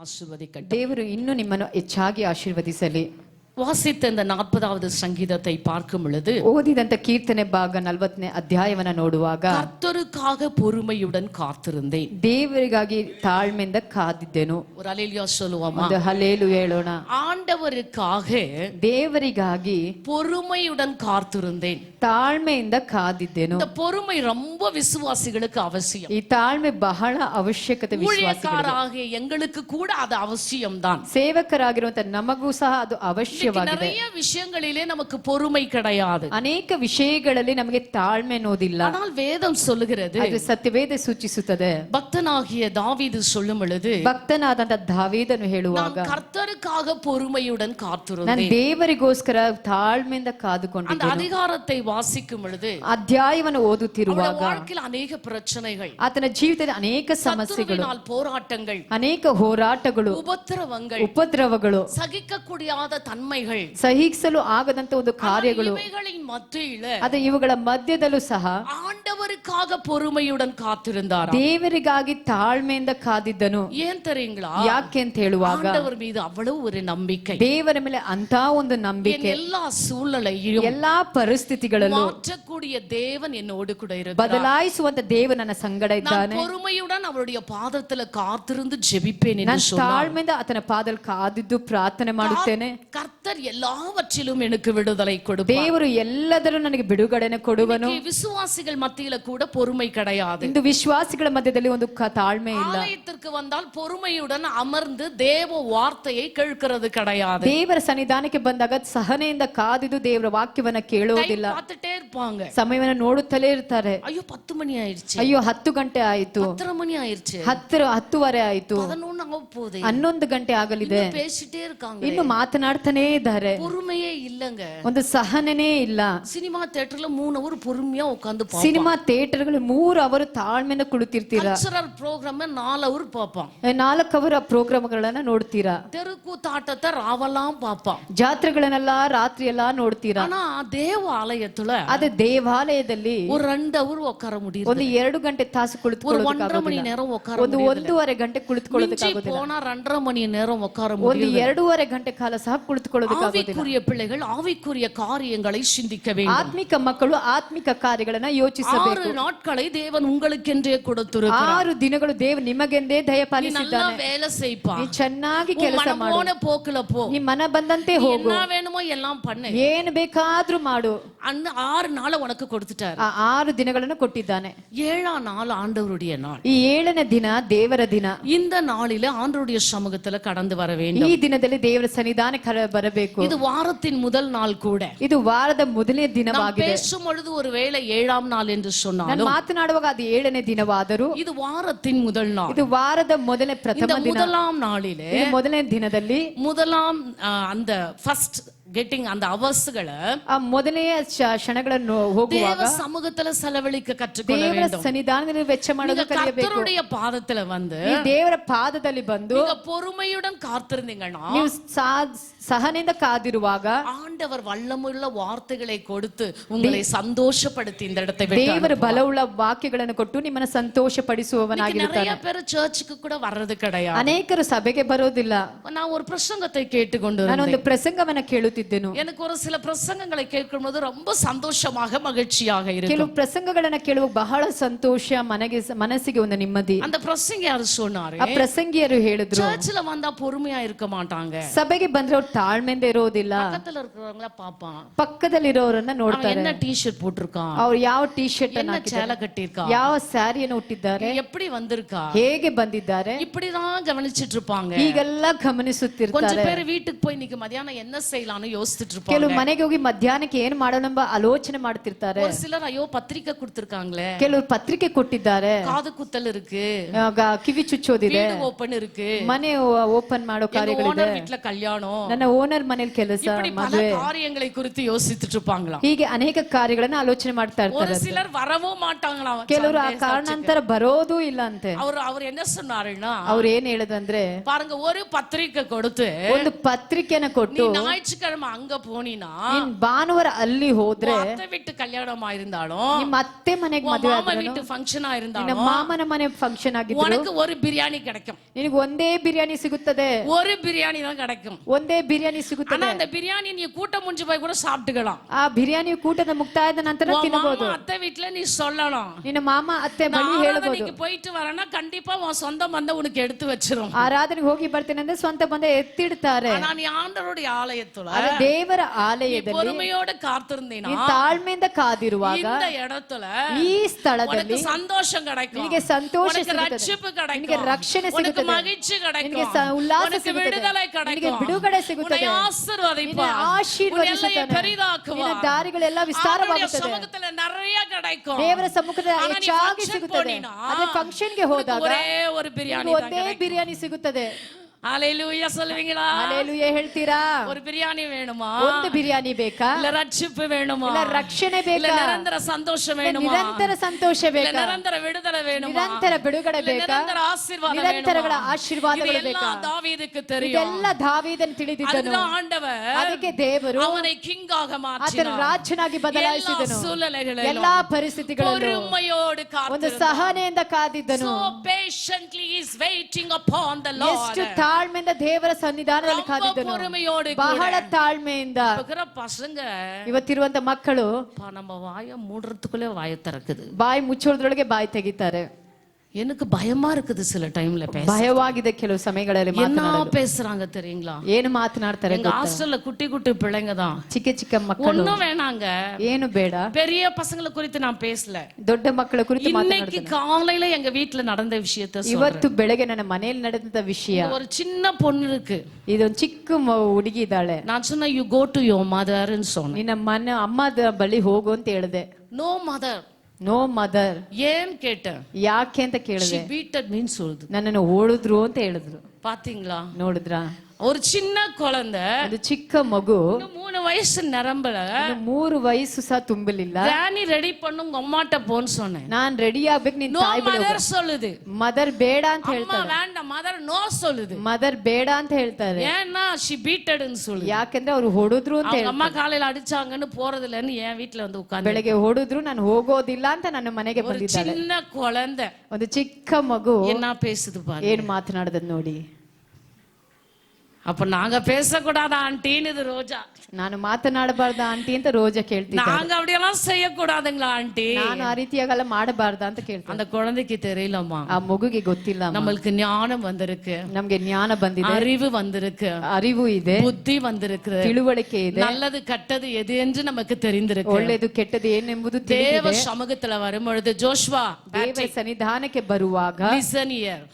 ಆಶೀರ್ವದಿಕಟ್ಟ ದೇವರು ಇನ್ನೂ ನಿಮ್ಮನ್ನು ಹೆಚ್ಚಾಗಿ ಆಶೀರ್ವದಿಸಲಿ. வாசித்த இந்த நாற்பதாவது சங்கீதத்தை பார்க்கும் பொழுது ಓದಿದಂತ ಕೀರ್ತನೆ ಭಾಗ ನಲ್ವತ್ತನೇ ಅಧ್ಯಾಯವನ್ನ ನೋಡುವಾಗ கர்த்தருக்காக பொறுமையுடன் காத்திருந்தேன் ದೇವರಿಗಾಗಿ ತಾಳ್ಮೆಯಿಂದ ಕಾದಿದ್ದೆನು ஒரு அலையிலியா சொல்லுவோமா ಒಂದು ಹಲೇಲು ಹೇಳೋಣ ஆண்டவருக்காக ದೇವರಿಗಾಗಿ பொறுமையுடன் காத்திருந்தேன் ತಾಳ್ಮೆಯಿಂದ ಕಾದಿದ್ದೆನು இந்த பொறுமை ரொம்ப விசுவாசிகளுக்கு அவசியம் ಈ ತಾಳ್ಮೆ ಬಹಳ ಅವಶ್ಯಕತೆ ವಿಶ್ವಾಸ ஊழியக்காராக எங்களுக்கு கூட அது அவசியம்தான் ಸೇವಕರಾಗಿರುವಂತ ನಮಗೂ ಸಹ ಅದು ಅವಶ್ಯವಾಗಿದೆ நிறைய விஷயங்களிலே நமக்கு பொறுமை கிடையாது ಅನೇಕ ವಿಷಯಗಳಲ್ಲಿ ನಮಗೆ ತಾಳ್ಮೆ ಅನ್ನೋದಿಲ್ಲ ஆனால் வேதம் சொல்லுகிறது ಅದು ಸತ್ಯವೇದ ಸೂಚಿಸುತ್ತದೆ பக்தனாகிய தாவீது சொல்லும் பொழுது ಭಕ್ತನಾದಂತ ದಾವೀದನು ಹೇಳುವಾಗ நான் கர்த்தருக்காக பொறுமையுடன் ನಾನು காத்திருந்தேன் ದೇವರಿಗೋಸ್ಕರ ತಾಳ್ಮೆಯಿಂದ ಕಾದುಕೊಂಡಿದ್ದೆ அந்த அதிகாரத்தை வாசிக்கும் பொழுது ಅಧ್ಯಾಯವನ್ನು ಓದುತ್ತಿರುವಾಗ அவருடைய வாழ்க்கையில் அநேக பிரச்சனைகள் ಆತನ ಜೀವಿತದ ಅನೇಕ ಸಮಸ್ಯೆಗಳು சத்துருவினால் போராட்டங்கள் ಅನೇಕ ಹೋರಾಟಗಳು உபத்திரவங்கள் ಉಪದ್ರವಗಳು சகிக்கக்கூடியாத தன்மைகள் ಸಹಿಸಲು ಆಗದಂತ ಒಂದು ಕಾರ್ಯಗಳು இவைகளின் மத்தியில ಅದೇ ಇವುಗಳ ಮಧ್ಯದಲ್ಲೂ ಸಹ ஆண்டவருக்காக பொறுமையுடன் காத்திருந்தார் ದೇವರಿಗಾಗಿ ತಾಳ್ಮೆಯಿಂದ ಕಾದಿದ್ದನು ஏன் தெரியுங்களா ಯಾಕೆ ಅಂತ ಹೇಳುವಾಗ ஆண்டவர் மீது அவ்வளவு ஒரு நம்பிக்கை ದೇವರ ಮೇಲೆ ಅಂತ ಒಂದು என் ನಂಬಿಕೆ எல்லா சூழ்நிலையும் ಎಲ್ಲಾ ಪರಿಸ್ಥಿತಿಗಳಲ್ಲೂ மாற்றக்கூடிய தேவன் என்னோடு கூட இருக்கிறார் ಬದಲಾಯಿಸುವಂತ ದೇವ ನನ್ನ ಸಂಗಡ நான் ಇದ್ದಾನೆ பொறுமையுடன் அவருடைய பாதத்துல காத்திருந்து ஜெபிப்பேன் என்று ನಾನು ತಾಳ್ಮೆಯಿಂದ ಆತನ ಪಾದಲ್ಲಿ ಕಾದಿದ್ದು ಪ್ರಾರ್ಥನೆ ಮಾಡುತ್ತೇನೆ கர்த்தர் எல்லாவற்றிலும் எனக்கு விடுதலை கொடுப்பார் ದೇವರು ಎಲ್ಲದರೂ ನನಗೆ ಬಿಡುಗಡೆನೆ ಕೊಡುವನು இன்னைக்கு விசுவாசிகள் மத்தியில கூட பொறுமை கிடையாது ಇಂದು ವಿಶ್ವಾಸಿಗಳ ಮಧ್ಯದಲ್ಲಿ ಒಂದು ಕ- ತಾಳ್ಮೆ ಇಲ್ಲ ஆலயத்திற்கு வந்தால் பொறுமையுடன் அமர்ந்து தேவ வார்த்தையை கேட்கிறது கிடையாது ದೇವರ ಸನ್ನಿಧಾನಕ್ಕೆ ಬಂದಾಗ ಸಹನೆಯಿಂದ ಕಾದಿದ್ದು ದೇವರ ವಾಕ್ಯವನ್ನ ಕೇಳೋದಿಲ್ಲ பார்த்துட்டே இருப்பாங்க ಸಮಯವನ್ನ ನೋಡುತ್ತಲೇ ಇರ್ತಾರೆ ஐயோ பத்து மணி ஆயிடுச்சு ಅಯ್ಯೋ ಹತ್ತು ಗಂಟೆ ಆಯ್ತು பத்தரை மணி ஆயிடுச்சு ಹತ್ತರ ಹತ್ತುವರೆ ಆಯ್ತು பதினொன்னு ஆக போகுது ಹನ್ನೊಂದು ಗಂಟೆ ಆಗಲಿದೆ இன்னும் பேசிட்டே இருக்காங்க ಇನ್ನು ಮಾತನಾಡ್ತಾನೇ ಸಹಿಸ್ತಾನೇ ಇದ್ದಾರೆ பொறுமையே இல்லங்க ಒಂದು ಸಹನನೇ ಇಲ್ಲ ಸಿನಿಮಾ ಥಿಯೇಟರ್ல மூணு அவர் பொறுமையா உட்கார்ந்து பார்ப்பான் ಸಿನಿಮಾ ಥಿಯೇಟರ್ಗಳು ಮೂರು ಅವರು ತಾಳ್ಮೆನ ಕುಳಿತಿರ್ತೀರಾ கல்ச்சரல் ப்ரோக்ராம் நாலு அவர் பார்ப்பான் ನಾಲ್ಕು ಅವರ ಪ್ರೋಗ್ರಾಮ್ಗಳನ್ನ ನೋಡ್ತೀರಾ தெருக்கூத்தாட்டத்தை ராவெல்லாம் பார்ப்பான் ಜಾತ್ರೆಗಳನ್ನೆಲ್ಲ ರಾತ್ರಿ ಎಲ್ಲಾ ನೋಡ್ತೀರಾ ஆனா தேவாலயத்துல ಅದೇ ದೇವಾಲಯದಲ್ಲಿ ஒரு ரெண்டு அவர் உட்கார முடியும் ಒಂದು ಎರಡು ಗಂಟೆ ತಾಸು ஒரு ஒன்றரை ಮಣಿ ಕುಳಿತುಕೊಳ್ಳೋದಕ್ಕಾಗೋದಿಲ್ಲ நேரம் உட்கார ಒಂದು முடியுது ಒಂದೂವರೆ ಗಂಟೆ ಮಿಂಚಿ ಕುಳಿತುಕೊಳ್ಳೋದಕ್ಕಾಗೋದಿಲ್ಲ போனா ரெண்டரை மணி நேரம் உட்கார ಒಂದು முடியும் ಎರಡೂವರೆ ಗಂಟೆ ಕಾಲ ಸಹ ಕುಳಿತುಕೊಳ್ಳೋದಕ್ಕೆ ಆಗೋದಿಲ್ಲ ஆவிக்குரிய பிள்ளைகள் ஆவிக்குரிய காரியங்களை சிந்திக்க வேண்டும் ಆತ್ಮಿಕ ಮಕ್ಕಳು ಆತ್ಮಿಕ ಕಾರ್ಯಗಳನ್ನ ಯೋಚಿಸಬೇಕು ஆறு நாட்களை தேவன் உங்களுக்கென்றே கொடுத்திருக்கிறார் ಆರು ದಿನಗಳು ದೇವ್ ನಿಮಗೆಂದೇ நீ ದಯಪಾಲಿಸಿದ್ದಾನೆ நல்லா வேலை செய்ப்பா ನೀ ಚೆನ್ನಾಗಿ உன் ಕೆಲಸ மனம் ಮಾಡು போன போக்குல போ ನೀ ಮನ ಬಂದಂತೆ நீ ಹೋಗು என்ன வேணுமோ எல்லாம் பண்ணு ಏನ್ ಬೇಕಾದ್ರೂ ಮಾಡು அன்னு ஆறு நாளை உனக்கு கொடுத்துட்டாரு ಆ ಆರು ದಿನಗಳನ್ನು ಕೊಟ್ಟಿದ್ದಾನೆ ஏழாம் நாள் ஆண்டவருடைய நாள் ಈ ಏಳನೇ ದಿನ ದೇವರ ದಿನ இந்த நாளில ஆண்டவருடைய சமூகத்துல கடந்து வர வேண்டும் ಈ ದಿನದಲ್ಲಿ ದೇವರ ಸನ್ನಿಧಾನ ಕರ ಬರಬೇಕು இது வாரத்தின் முதல் நாள் கூட ಇದು ವಾರದ ಮೊದಲನೇ நாம் ದಿನವಾಗಿದೆ பேசும் பொழுது ஒருவேளை ஏழாம் நாள் என்று ನಾನು சொன்னாலும் ಮಾತನಾಡುವಾಗ ಅದು ಏಳನೇ ದಿನವಾದರೂ இது வாரத்தின் முதல் நாள் ಇದು ವಾರದ ಮೊದಲನೇ இந்த ಪ್ರಥಮ ದಿನ முதலாம் நாளிலே ಇದು ಮೊದಲನೇ ದಿನದಲ್ಲಿ முதலாம் ஆ, அந்த ஃபர்ஸ்ட் கெட்டிங் அந்த அவர்ஸ்களை ಆ ಮೊದಲನೆಯ ಕ್ಷ- ಕ್ಷಣಗಳನ್ನು ಹೋಗುವಾಗ தேவ சமூகத்துல செலவழிக்க கற்றுக்கொள்ள ದೇವರ வேண்டும் ಸನ್ನಿಧಾನದಲ್ಲಿ ವೆಚ್ಚ நீங்க ಮಾಡೋದು ಕಲಿಯಬೇಕು கர்த்தருடைய பாதத்துல வந்து ಈ ದೇವರ ಪಾದದಲ್ಲಿ ಬಂದು நீங்க பொறுமையுடன் காத்திருந்தீங்கன்னா ನೀವು ಸಾ- ಸಹನೆಯಿಂದ ಕಾದಿರುವಾಗ ஆண்டவர் வல்லமுள்ள வார்த்தைகளை கொடுத்து உங்களை சந்தோஷப்படுத்தி இந்த இடத்தை விட்டு ದೇವರು ಬಲವುಳ್ಳ ವಾಕ್ಯಗಳನ್ನು ಕೊಟ್ಟು ನಿಮ್ಮನ್ನ ಸಂತೋಷ இன்னைக்கு ಪಡಿಸುವವನಾಗಿರುತ್ತಾನೆ நிறைய பேர் சர்ச்சுக்கு கூட வர்றது கிடையாது ಅನೇಕರು ಸಭೆಗೆ ಬರೋದಿಲ್ಲ நான் ஒரு பிரசங்கத்தை கேட்டுக்கொண்டு ನಾನೊಂದು ಪ್ರಸಂಗವನ್ನ ಕೇಳುತ್ತಿದ್ದೆನು எனக்கு ஒரு சில பிரசங்கங்களை கேட்கும்போது ரொம்ப சந்தோஷமாக மகிழ்ச்சியாக இருக்கும் ಕೆಲವು ಪ್ರಸಂಗಗಳನ್ನ ಕೇಳುವಾಗ ಬಹಳ ಸಂತೋಷ ಮನೆಗೆ ಮನಸ್ಸಿಗೆ ಒಂದು ನೆಮ್ಮದಿ அந்த பிரசங்க யாரு சொன்னாரு ಆ ಪ್ರಸಂಗಿಯರು ಹೇಳಿದ್ರು சர்ச்சில் வந்தா பொறுமையா இருக்க மாட்டாங்க ಸಭೆಗೆ ಬಂದ್ರೆ ಅವ್ರು ತಾಳ್ಮೆಯಿಂದ ಇರೋದಿಲ್ಲ பக்கத்துல இருக்கிறவங்கள பாப்பான் ಪಕ್ಕದಲ್ಲಿರೋರನ್ನ அவன் ನೋಡ್ತಾರೆ என்ன டி ஷர்ட் போட்டிருக்கான் ಅವ್ರು ಯಾವ ಟಿ ಶರ್ಟ್ ಅನ್ನ என்ன ಹಾಕಿದ್ದಾರೆ சேலை கட்டியிருக்கான் ಯಾವ ಸ್ಯಾರಿಯನ್ನು ಹುಟ್ಟಿದ್ದಾರೆ எப்படி வந்திருக்கா ಹೇಗೆ ಬಂದಿದ್ದಾರೆ இப்படிதான் கவனிச்சிட்டு இருப்பாங்க ಈಗೆಲ್ಲ ಗಮನಿಸುತ್ತಿರ್ತಾರೆ கொஞ்சம் பேர் வீட்டுக்கு போய் இன்னைக்கு மதியானம் என்ன செய்யலாம்னு யோசிச்சுட்டு இருப்பாங்க ಕೆಲವು ಮನೆಗೆ ಹೋಗಿ ಮಧ್ಯಾಹ್ನಕ್ಕೆ ಏನ್ ಮಾಡೋಣ ಎಂಬ ಆಲೋಚನೆ ಮಾಡ್ತಿರ್ತಾರೆ ஒரு சிலர் ஐயோ பத்திரிக்கை கொடுத்திருக்காங்களே ಕೆಲವರು ಪತ್ರಿಕೆ ಕೊಟ್ಟಿದ್ದಾರೆ காது குத்தல் இருக்கு ಆಗ ಕಿವಿ ಚುಚ್ಚೋದಿದೆ வீடு ஓபன் இருக்கு ಮನೆ ಓಪನ್ ಮಾಡೋ ಕಾರ್ಯಗಳಿದೆ ஓனர் வீட்டுல கல்யாணம் ನನ್ನ ಓನರ್ ಮನೇಲಿ ಕೆಲಸ இப்படி பல காரியங்களை குறித்து யோசிச்சுட்டு இருப்பாங்களாம் ಹೀಗೆ ಅನೇಕ ಕಾರ್ಯಗಳನ್ನ ಆಲೋಚನೆ ಮಾಡ್ತಾ ஒரு ಇರ್ತಾರೆ சிலர் வரவும் மாட்டாங்களாம் ಕೆಲವರು ಆ ಕಾರಣಾಂತರ ಬರೋದೂ ಇಲ್ಲ ಅಂತೆ அவர் அவர் என்ன சொன்னாருன்னா ಅವ್ರು ಏನ್ ಹೇಳದಂದ್ರೆ பாருங்க ஒரு பத்திரிக்கை கொடுத்து ಒಂದು ಪತ್ರಿಕೆನ நீ ಕೊಟ್ಟು ஞாயிற்றுக்கிழமை ஞாயிற்றுக்கிழமை அங்க போனீனா ನೀನ್ ಭಾನುವಾರ ಅಲ್ಲಿ ಹೋದ್ರೆ உன் அத்தை வீட்டு கல்யாணமா இருந்தாலும் ನಿಮ್ಮ ಅತ್ತೆ ಮನೆಗ್ உன் ಮದುವೆ மாமா ಆದ್ರೂ வீட்டு ஃபங்க்ஷனா ನಿನ್ನ இருந்தாலும் ಮಾಮನ ಮನೆ ಫಂಕ್ಷನ್ ಆಗಿದ್ರು உனக்கு ஒரு பிரியாணி கிடைக்கும் ನಿನಗೆ ಒಂದೇ ಬಿರಿಯಾನಿ ಸಿಗುತ್ತದೆ ஒரு பிரியாணி தான் கிடைக்கும் ಒಂದೇ ಬಿರಿಯಾನಿ ಸಿಗುತ್ತದೆ ஆனா அந்த பிரியாணி நீ கூட்டம் முடிஞ்சு போய் கூட சாப்பிட்டுக்கலாம் ಆ ಬಿರಿಯಾನಿ ಕೂಟದ ಮುಕ್ತಾಯದ ನಂತರ உன் ತಿನ್ನಬಹುದು மாமா அத்தை வீட்டுல நீ சொல்லலாம் ನಿನ್ನ ಮಾಮ ಅತ್ತೆ நான் ಬಳಿ ಹೇಳ್ಬೋದು ஆராதனைக்கு போயிட்டு வரேன்னா கண்டிப்பா உன் சொந்த பந்தம் உனக்கு எடுத்து வச்சிரும் ಆರಾಧನೆಗೆ ಹೋಗಿ ಬರ್ತೇನೆ ಅಂದ್ರೆ ಸ್ವಂತ ಬಂದ ಎತ್ತಿಡ್ತಾರೆ ஆனா நீ ஆண்டவருடைய ஆலயத்துல ಆದ್ರೆ ದೇವರ நீ ಆಲಯದಲ್ಲಿ பொறுமையோட காத்திருந்தீனா ನೀನ್ ತಾಳ್ಮೆಯಿಂದ ಕಾದಿರುವಾಗ இந்த இடத்துல ಈ ಸ್ಥಳದಲ್ಲಿ உனக்கு சந்தோஷம் கிடைக்கும் ನಿನಗೆ ಸಂತೋಷ உனக்கு ಸಿಗುತ್ತದೆ ரட்சிப்பு ನಿನಗೆ கிடைக்கும் ರಕ್ಷಣೆ உனக்கு ಸಿಗುತ್ತದೆ மகிழ்ச்சி ನಿನಗೆ கிடைக்கும் ಸ- ಉಲ್ಲಾಸ உனக்கு ಸಿಗುತ್ತದೆ விடுதலை ನಿನಗೆ கிடைக்கும் ಬಿಡುಗಡೆ உன்னை ಸಿಗುತ್ತದೆ ஆசீர்வதிப்பா ನಿನ್ನ உன் எல்லையை ಆಶೀರ್ವದಿಸುತ್ತಾನೆ பெரிதாக்குவா ನಿನ್ನ ದಾರಿಗಳೆಲ್ಲ ஆண்டவருடைய ವಿಸ್ತಾರವಾಗುತ್ತದೆ சமூகத்துல நிறைய கிடைக்கும் ದೇವರ ಸಮ್ಮುಖದ ஆனா நீ ಹೆಚ್ಚಾಗಿ function ಸಿಗುತ್ತದೆ போனೀனா, ಅದೇ ಫಂಕ್ಷನ್ಗೆ உனக்கு ಹೋದಾಗ ஒரே ஒரு பிரியாணி ನಿನಗೆ தான் ಒಂದೇ கிடைக்கும். ಬಿರಿಯಾನಿ ಸಿಗುತ್ತದೆ ஹalleluya சொல்லுவீங்களா ಅಲ್ಲೇಲುಯ್ಯ ಹೇಳ್ತೀರಾ ஒரு பிரியாணி வேணுமா ಒಂದು ಬಿರಿಯಾನಿ ಬೇಕಾ இல்ல ரட்சிப்பு வேணுமா ಇಲ್ಲ ರಕ್ಷಣೆ இல்ல ಬೇಕಾ நிரந்தர சந்தோஷம் ಇಲ್ಲ வேணுமா ನಿರಂತರ ಸಂತೋಷ இல்ல ಬೇಕಾ நிரந்தர விடுதலை வேணுமா ನಿರಂತರ ಬಿಡುಗಡೆ இல்ல ಬೇಕಾ நிரந்தர ஆசீர்வாதம் ನಿರಂತರಗಳ வேணுமா ಆಶೀರ್ವಾದಗಳು இது ಬೇಕಾ எல்லாம் தாவீதுக்கு தெரியும் ಇದೆಲ್ಲ ದಾವೀದನ್ ತಿಳಿದಿದ್ದನು அதுதான் ஆண்டவர் ಅದಕ್ಕೆ ದೇವರು அவனை கிங்காக ಆತನ மாற்றினார் ರಾಜನಾಗಿ எல்லா ಬದಲಾಯಿಸಿದನು சூழ்நிலைகளிலும் ಎಲ್ಲಾ ಪರಿಸ್ಥಿತಿಗಳಲ್ಲೂ பொறுமையோடு ಒಂದು காத்திருந்தார் ಸಹನೆಯಿಂದ ಕಾದಿದ್ದನು so patiently is waiting upon the ಎಷ್ಟು Lord ತಾಳ್ಮೆಯಿಂದ ದೇವರ ಸನ್ನಿಧಾನದಲ್ಲಿ ಕಾದಿದ್ದನು ಬಹಳ ತಾಳ್ಮೆಯಿಂದ ಪಸಂಗ ಇವತ್ತಿರುವಂತ ಮಕ್ಕಳು ನಮ್ಮ ವಾಯ ಮೂಡ್ರದಕ್ಕೂ ವಾಯ ತರಕದು ಬಾಯಿ ಮುಚ್ಚೋದ್ರೊಳಗೆ ಬಾಯಿ ತೆಗಿತಾರೆ எனக்கு பயமா இருக்குது சில டைம்ல பேச ಭಯವಾಗಿದೆ ಕೆಲವು ಸಮಯಗಳಲ್ಲಿ என்ன ಮಾತನಾಡಲು பேசுறாங்க தெரியுங்களா ಏನು ಮಾತನಾಡ್ತಾರೆ எங்க ஹாஸ்டல்ல குட்டி குட்டி பிள்ளைங்க தான் ಚಿಕ್ಕ ಚಿಕ್ಕ ಮಕ್ಕಳು ஒண்ணும் வேணாங்க ಏನು ಬೇಡ பெரிய பசங்களை குறித்து நான் பேசல ದೊಡ್ಡ ಮಕ್ಕಳ ಕುರಿತು இன்னைக்கு காலையில எங்க வீட்ல நடந்த விஷயத்த சொல்றேன். ಇವತ್ತು ಬೆಳಗ್ಗೆ ನನ್ನ ಮನೆಯಲ್ಲಿ ನಡೆದಂತ ವಿಷಯ ஒரு சின்ன பொண்ணு இருக்கு ಇದೊಂದು ಚಿಕ್ಕ ಮ- ಹುಡುಗಿ ಇದ್ದಾಳೆ நான் சொன்ன யூ கோ டு யோர் மதர்ன்னு சொன்னேன் ನಿನ್ನ ಮನೆ ಅಮ್ಮದ ಬಳಿ ಹೋಗು ಅಂತ ಹೇಳಿದೆ நோ மதர் ನೋ ಮದರ್ ಏನ್ ಕೇಟ ಯಾಕೆ ಅಂತ ಕೇಳಿದೆ ಬೀಟಡ್ ಮೀನ್ಸ್ ಹೊಲ್ದು ನನ್ನನ್ನು ಓಡಿದ್ರು ಅಂತ ಹೇಳಿದ್ರು ಪಾತಿಂಗ್ಲಾ ನೋಡಿದ್ರಾ ஒரு சின்ன குழந்தை ಒಂದು ಚಿಕ್ಕ ಮಗು இன்னும் மூணு வயசு நிரம்பல ಇನ್ನು ಮೂರು ವಯಸ್ಸು ಸಹ ತುಂಬಲಿಲ್ಲ டேனி ரெடி பண்ணும் உங்க அம்மாட்ட போன்னு சொன்னேன் ನಾನ್ ರೆಡಿ ಆಗ್ಬೇಕು ನಿನ್ நோ ತಾಯಿ ಬಳಿ மதர் சொல்லுது ಮದರ್ ಬೇಡ ಅಂತ அம்மா ಹೇಳ್ತಾರೆ வேண்டாம் மதர் நோ சொல்லுது ಮದರ್ ಬೇಡ ಅಂತ ಹೇಳ್ತಾರೆ ஏன்னா ஷி பீட்டட்னு சொல்லுது ಯಾಕಂದ್ರೆ ಅವ್ರು ಹೊಡೆದ್ರು ಅಂತ அவங்க ಹೇಳ್ತಾರೆ அம்மா காலையில அடிச்சாங்கன்னு போறது இல்லைன்னு என் வீட்டுல வந்து உட்கார்ந்து ಬೆಳಗ್ಗೆ ಹೊಡೆದ್ರು ನಾನು ಹೋಗೋದಿಲ್ಲ ಅಂತ ನನ್ನ ಮನೆಗೆ ஒரு ಬಂದಿದ್ದಾಳೆ சின்ன குழந்தை ಒಂದು ಚಿಕ್ಕ ಮಗು என்ன பேசுது பாரு ಏನ್ ಮಾತನಾಡದ್ ನೋಡಿ அப்ப நாங்க பேசக்கூடாதா ஆண்டின்னு இது ரோஜா ನಾನು ಮಾತನಾಡಬಾರ್ದ ಆಂಟಿ ಅಂತ ರೋಜಾ ಕೇಳ್ತಿದ್ದೆ நாங்க அப்படியெல்லாம் செய்யக்கூடாதுங்களா ஆண்டி ನಾನು ಆ ರೀತಿಯಾಗೆಲ್ಲ ಮಾಡಬಾರ್ದ ಅಂತ ಕೇಳ್ತೀನಿ அந்த குழந்தைக்கு தெரியலம்மா ಆ ಮಗುಗೆ ಗೊತ್ತಿಲ್ಲ ಅಮ್ಮ. நம்மளுக்கு ஞானம் வந்திருக்கு ನಮ್ಗೆ ಜ್ಞಾನ ಬಂದಿದೆ அறிவு வந்திருக்கு ಅರಿವು ಇದೆ புத்தி வந்திருக்கு ತಿಳುವಳಿಕೆ ಇದೆ நல்லது கெட்டது எது என்று நமக்கு தெரிந்திருக்கு ಒಳ್ಳೇದು ಕೆಟ್ಟದು ಏನೆಂಬುದು தேவ ತಿಳಿದಿದೆ சமூகத்துல வரும்பொழுது ஜோஷ்வா ದೇವರ ಸನ್ನಿಧಾನಕ್ಕೆ ಬರುವಾಗ லிசனியர்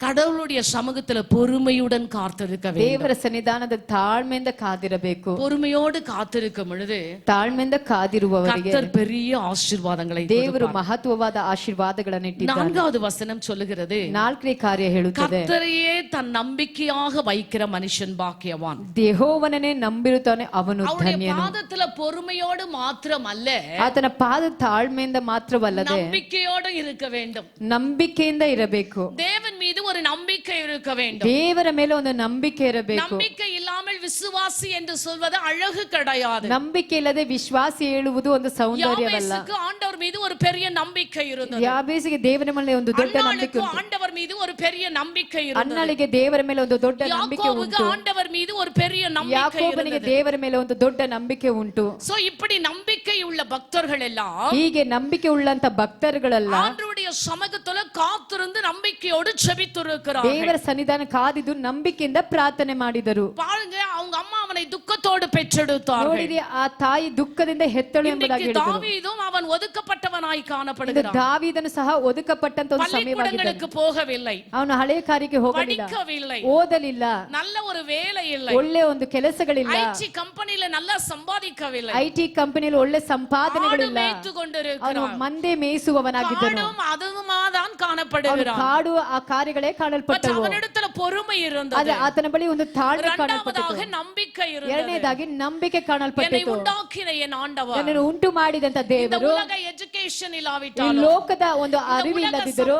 கடவுளுடைய சமூகத்துல பொறுமையுடன் காத்திருக்க வேண்டும் ದೇವರ ಸನ್ನಿಧಾನದ ತಾಳ್ಮೆಯಿಂದ ಕಾದಿರಬೇಕು பொறுமையோடு காத்திருக்கும் பொழுது ತಾಳ್ಮೆಯಿಂದ ಕಾದಿರುವವರಿಗೆ கர்த்தர் பெரிய ஆசீர்வாதங்களை ದೇವರು ಮಹತ್ವವಾದ ಆಶೀರ್ವಾದಗಳನ್ನು ಇಟ್ಟಿದ್ದಾರೆ நான்காவது வசனம் சொல்லுகிறது ನಾಲ್ಕನೇ ಕಾರ್ಯ ಹೇಳುತ್ತದೆ கர்த்தரையே தன் நம்பிக்கையாக வைக்கிற மனுஷன் பாக்கியவான் ದೇಹೋವನನೇ ನಂಬಿರುತ್ತಾನೆ ಅವನು அவருடைய ಧನ್ಯನು பாதத்துல பொறுமையோடு மாத்திரம் அல்ல ಆತನ ಪಾದ ತಾಳ್ಮೆಯಿಂದ ಮಾತ್ರವಲ್ಲದೆ நம்பிக்கையோடு இருக்க வேண்டும் ನಂಬಿಕೆಯಿಂದ ಇರಬೇಕು தேவன் மீது ஒரு நம்பிக்கை இருக்க வேண்டும் ದೇವರ ಮೇಲೆ ಒಂದು ನಂಬಿಕೆ ಇರಬೇಕು நம்பிக்கை இல்லாமல் விசுவாசி என்று சொல்வது அழகு கிடையாது ನಂಬಿಕೆ ಇಲ್ಲದೆ ವಿಶ್ವಾಸ ಹೇಳುವುದು ಒಂದು ಸೌಂದರ್ಯವಲ್ಲ யாபேசுக்கு ஆண்டவர் மீது ஒரு பெரிய நம்பிக்கை இருந்தது ಯಾಬೇಸಿಗೆ ದೇವರ ಮೇಲೆ ಒಂದು ದೊಡ್ಡ ನಂಬಿಕೆ அன்னாளுக்கு ஆண்டவர் மீது ஒரு பெரிய நம்பிக்கை இருந்தது ಅಣ್ಣಳಿಗೆ ದೇವರ ಮೇಲೆ ಒಂದು ದೊಡ್ಡ ನಂಬಿಕೆ யாக்கோவுக்கு ಉಂಟು ஆண்டவர் மீது ஒரு பெரிய நம்பிக்கை ಯಾಕೋಬನಿಗೆ இருந்தது ದೇವರ ಮೇಲೆ ಒಂದು ದೊಡ್ಡ ನಂಬಿಕೆ ಉಂಟು சோ இப்படி நம்பிக்கை உள்ள பக்தர்கள் எல்லாம் ಹೀಗೆ ನಂಬಿಕೆ ಉಳ್ಳಂತ ಭಕ್ತರುಗಳೆಲ್ಲ ஆண்டவருடைய சமூகத்துல காத்திருந்து நம்பிக்கையோடு செபித்திருக்கிறார்கள் ದೇವರ ಸನ್ನಿಧಾನ ಕಾದಿದ್ದು ನಂಬಿಕೆಯಿಂದ ಪ್ರಾರ್ಥನೆ ಮಾಡಿದರು பாருங்க அவங்க அம்மா அவனை துக்கத்தோடு பெற்றெடுத்தார்கள் ನೋಡಿರಿ ಆ ತಾಯಿ ದುಃಖದಿಂದ ಹೆತ್ತಳು ಎಂಬುದಾಗಿ இன்னைக்கு ಹೇಳಿದರು தாவீதும் அவன் ஒதுக்கப்பட்டவனாய் ಇದು காணப்படுகிறான் ದಾವಿದನು ಸಹ ಒದುಕಪಟ್ಟಂತ ಒಂದು ಸಮಯವಾಗಿದ್ದಾನೆ பள்ளிக்கூடங்களுக்கு போகவில்லை ಅವನು ಹಳೆಯ ಕಾರ್ಯಕ್ಕೆ ಹೋಗಲಿಲ್ಲ படிக்கவில்லை ಓದಲಿಲ್ಲ நல்ல ஒரு வேலை இல்லை ಒಳ್ಳೆ ಒಂದು ಕೆಲಸಗಳಿಲ್ಲ ஐடி கம்பெனில நல்லா சம்பாதிக்கவில்லை ಐ ಟಿ ಕಂಪನಿಯಲ್ಲಿ ಒಳ್ಳೆ ஆடு ಸಂಪಾದನೆಗಳಿಲ್ಲ மேய்த்து ಅವನು கொண்டிருக்கிறான் ಮಂದೆ ಮೇಯಿಸುವವನಾಗಿದ್ದನು காடும் ಸಾಧನಮಾದಾನ್ ಕಾಣಪಡುವಿರಾನ್ ಕಾಡು ಆ ಕಾರ್ಯಗಳೇ ಕಾಣಲ್ಪಟ್ಟವು ಅವನಿಡತಲ பொறுமை இருந்தது அது அத்தனை படி வந்து தாழ்வு காಣப்பட்டது ನಂಬಿಕೆ ಇರುತ್ತದೆ ಎರಡನೇದಾಗಿ ನಂಬಿಕೆ ಕಾಣಲ್ಪಟ್ಟಿತು ಎನ್ನ ಉಂಟಾಕಿನ ಏನ್ ಆಂಡವ ಎನ್ನ ಉಂಟು ಮಾಡಿದಂತ ದೇವರು ಉಲಗ ಎಜುಕೇಶನ್ ಇಲ್ಲವಿಟ್ಟರು ಲೋಕದ ಒಂದು ಅರಿವು ಇಲ್ಲದಿದ್ದರು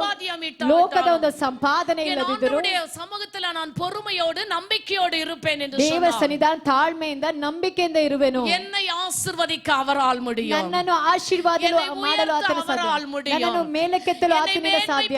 ಲೋಕದ ಒಂದು ಸಂಪಾದನೆ ಇಲ್ಲದಿದ್ದರು ಸಮೂಹದಲ್ಲಿ ನಾನು பொறுமையோடு நம்பிக்கையோடு இருப்பேன் என்று சொன்னார் தேவ சன்னிதான தாழ்மைಯಿಂದ ನಂಬಿಕೆಯಿಂದ ಇರುವೆನು என்னை ಆಶೀರ್ವದಿಕ ಅವರಾಲ್ ಮುಡಿಯೋ ನನ್ನನ್ನು ಆಶೀರ್ವಾದ ಮಾಡಲು ಆತನ ಸಾಧ್ಯ ನನ್ನನ್ನು ಮೇಲಕ್ಕೆತ್ತಲು ಆತನಿಂದ ಸಾಧ್ಯ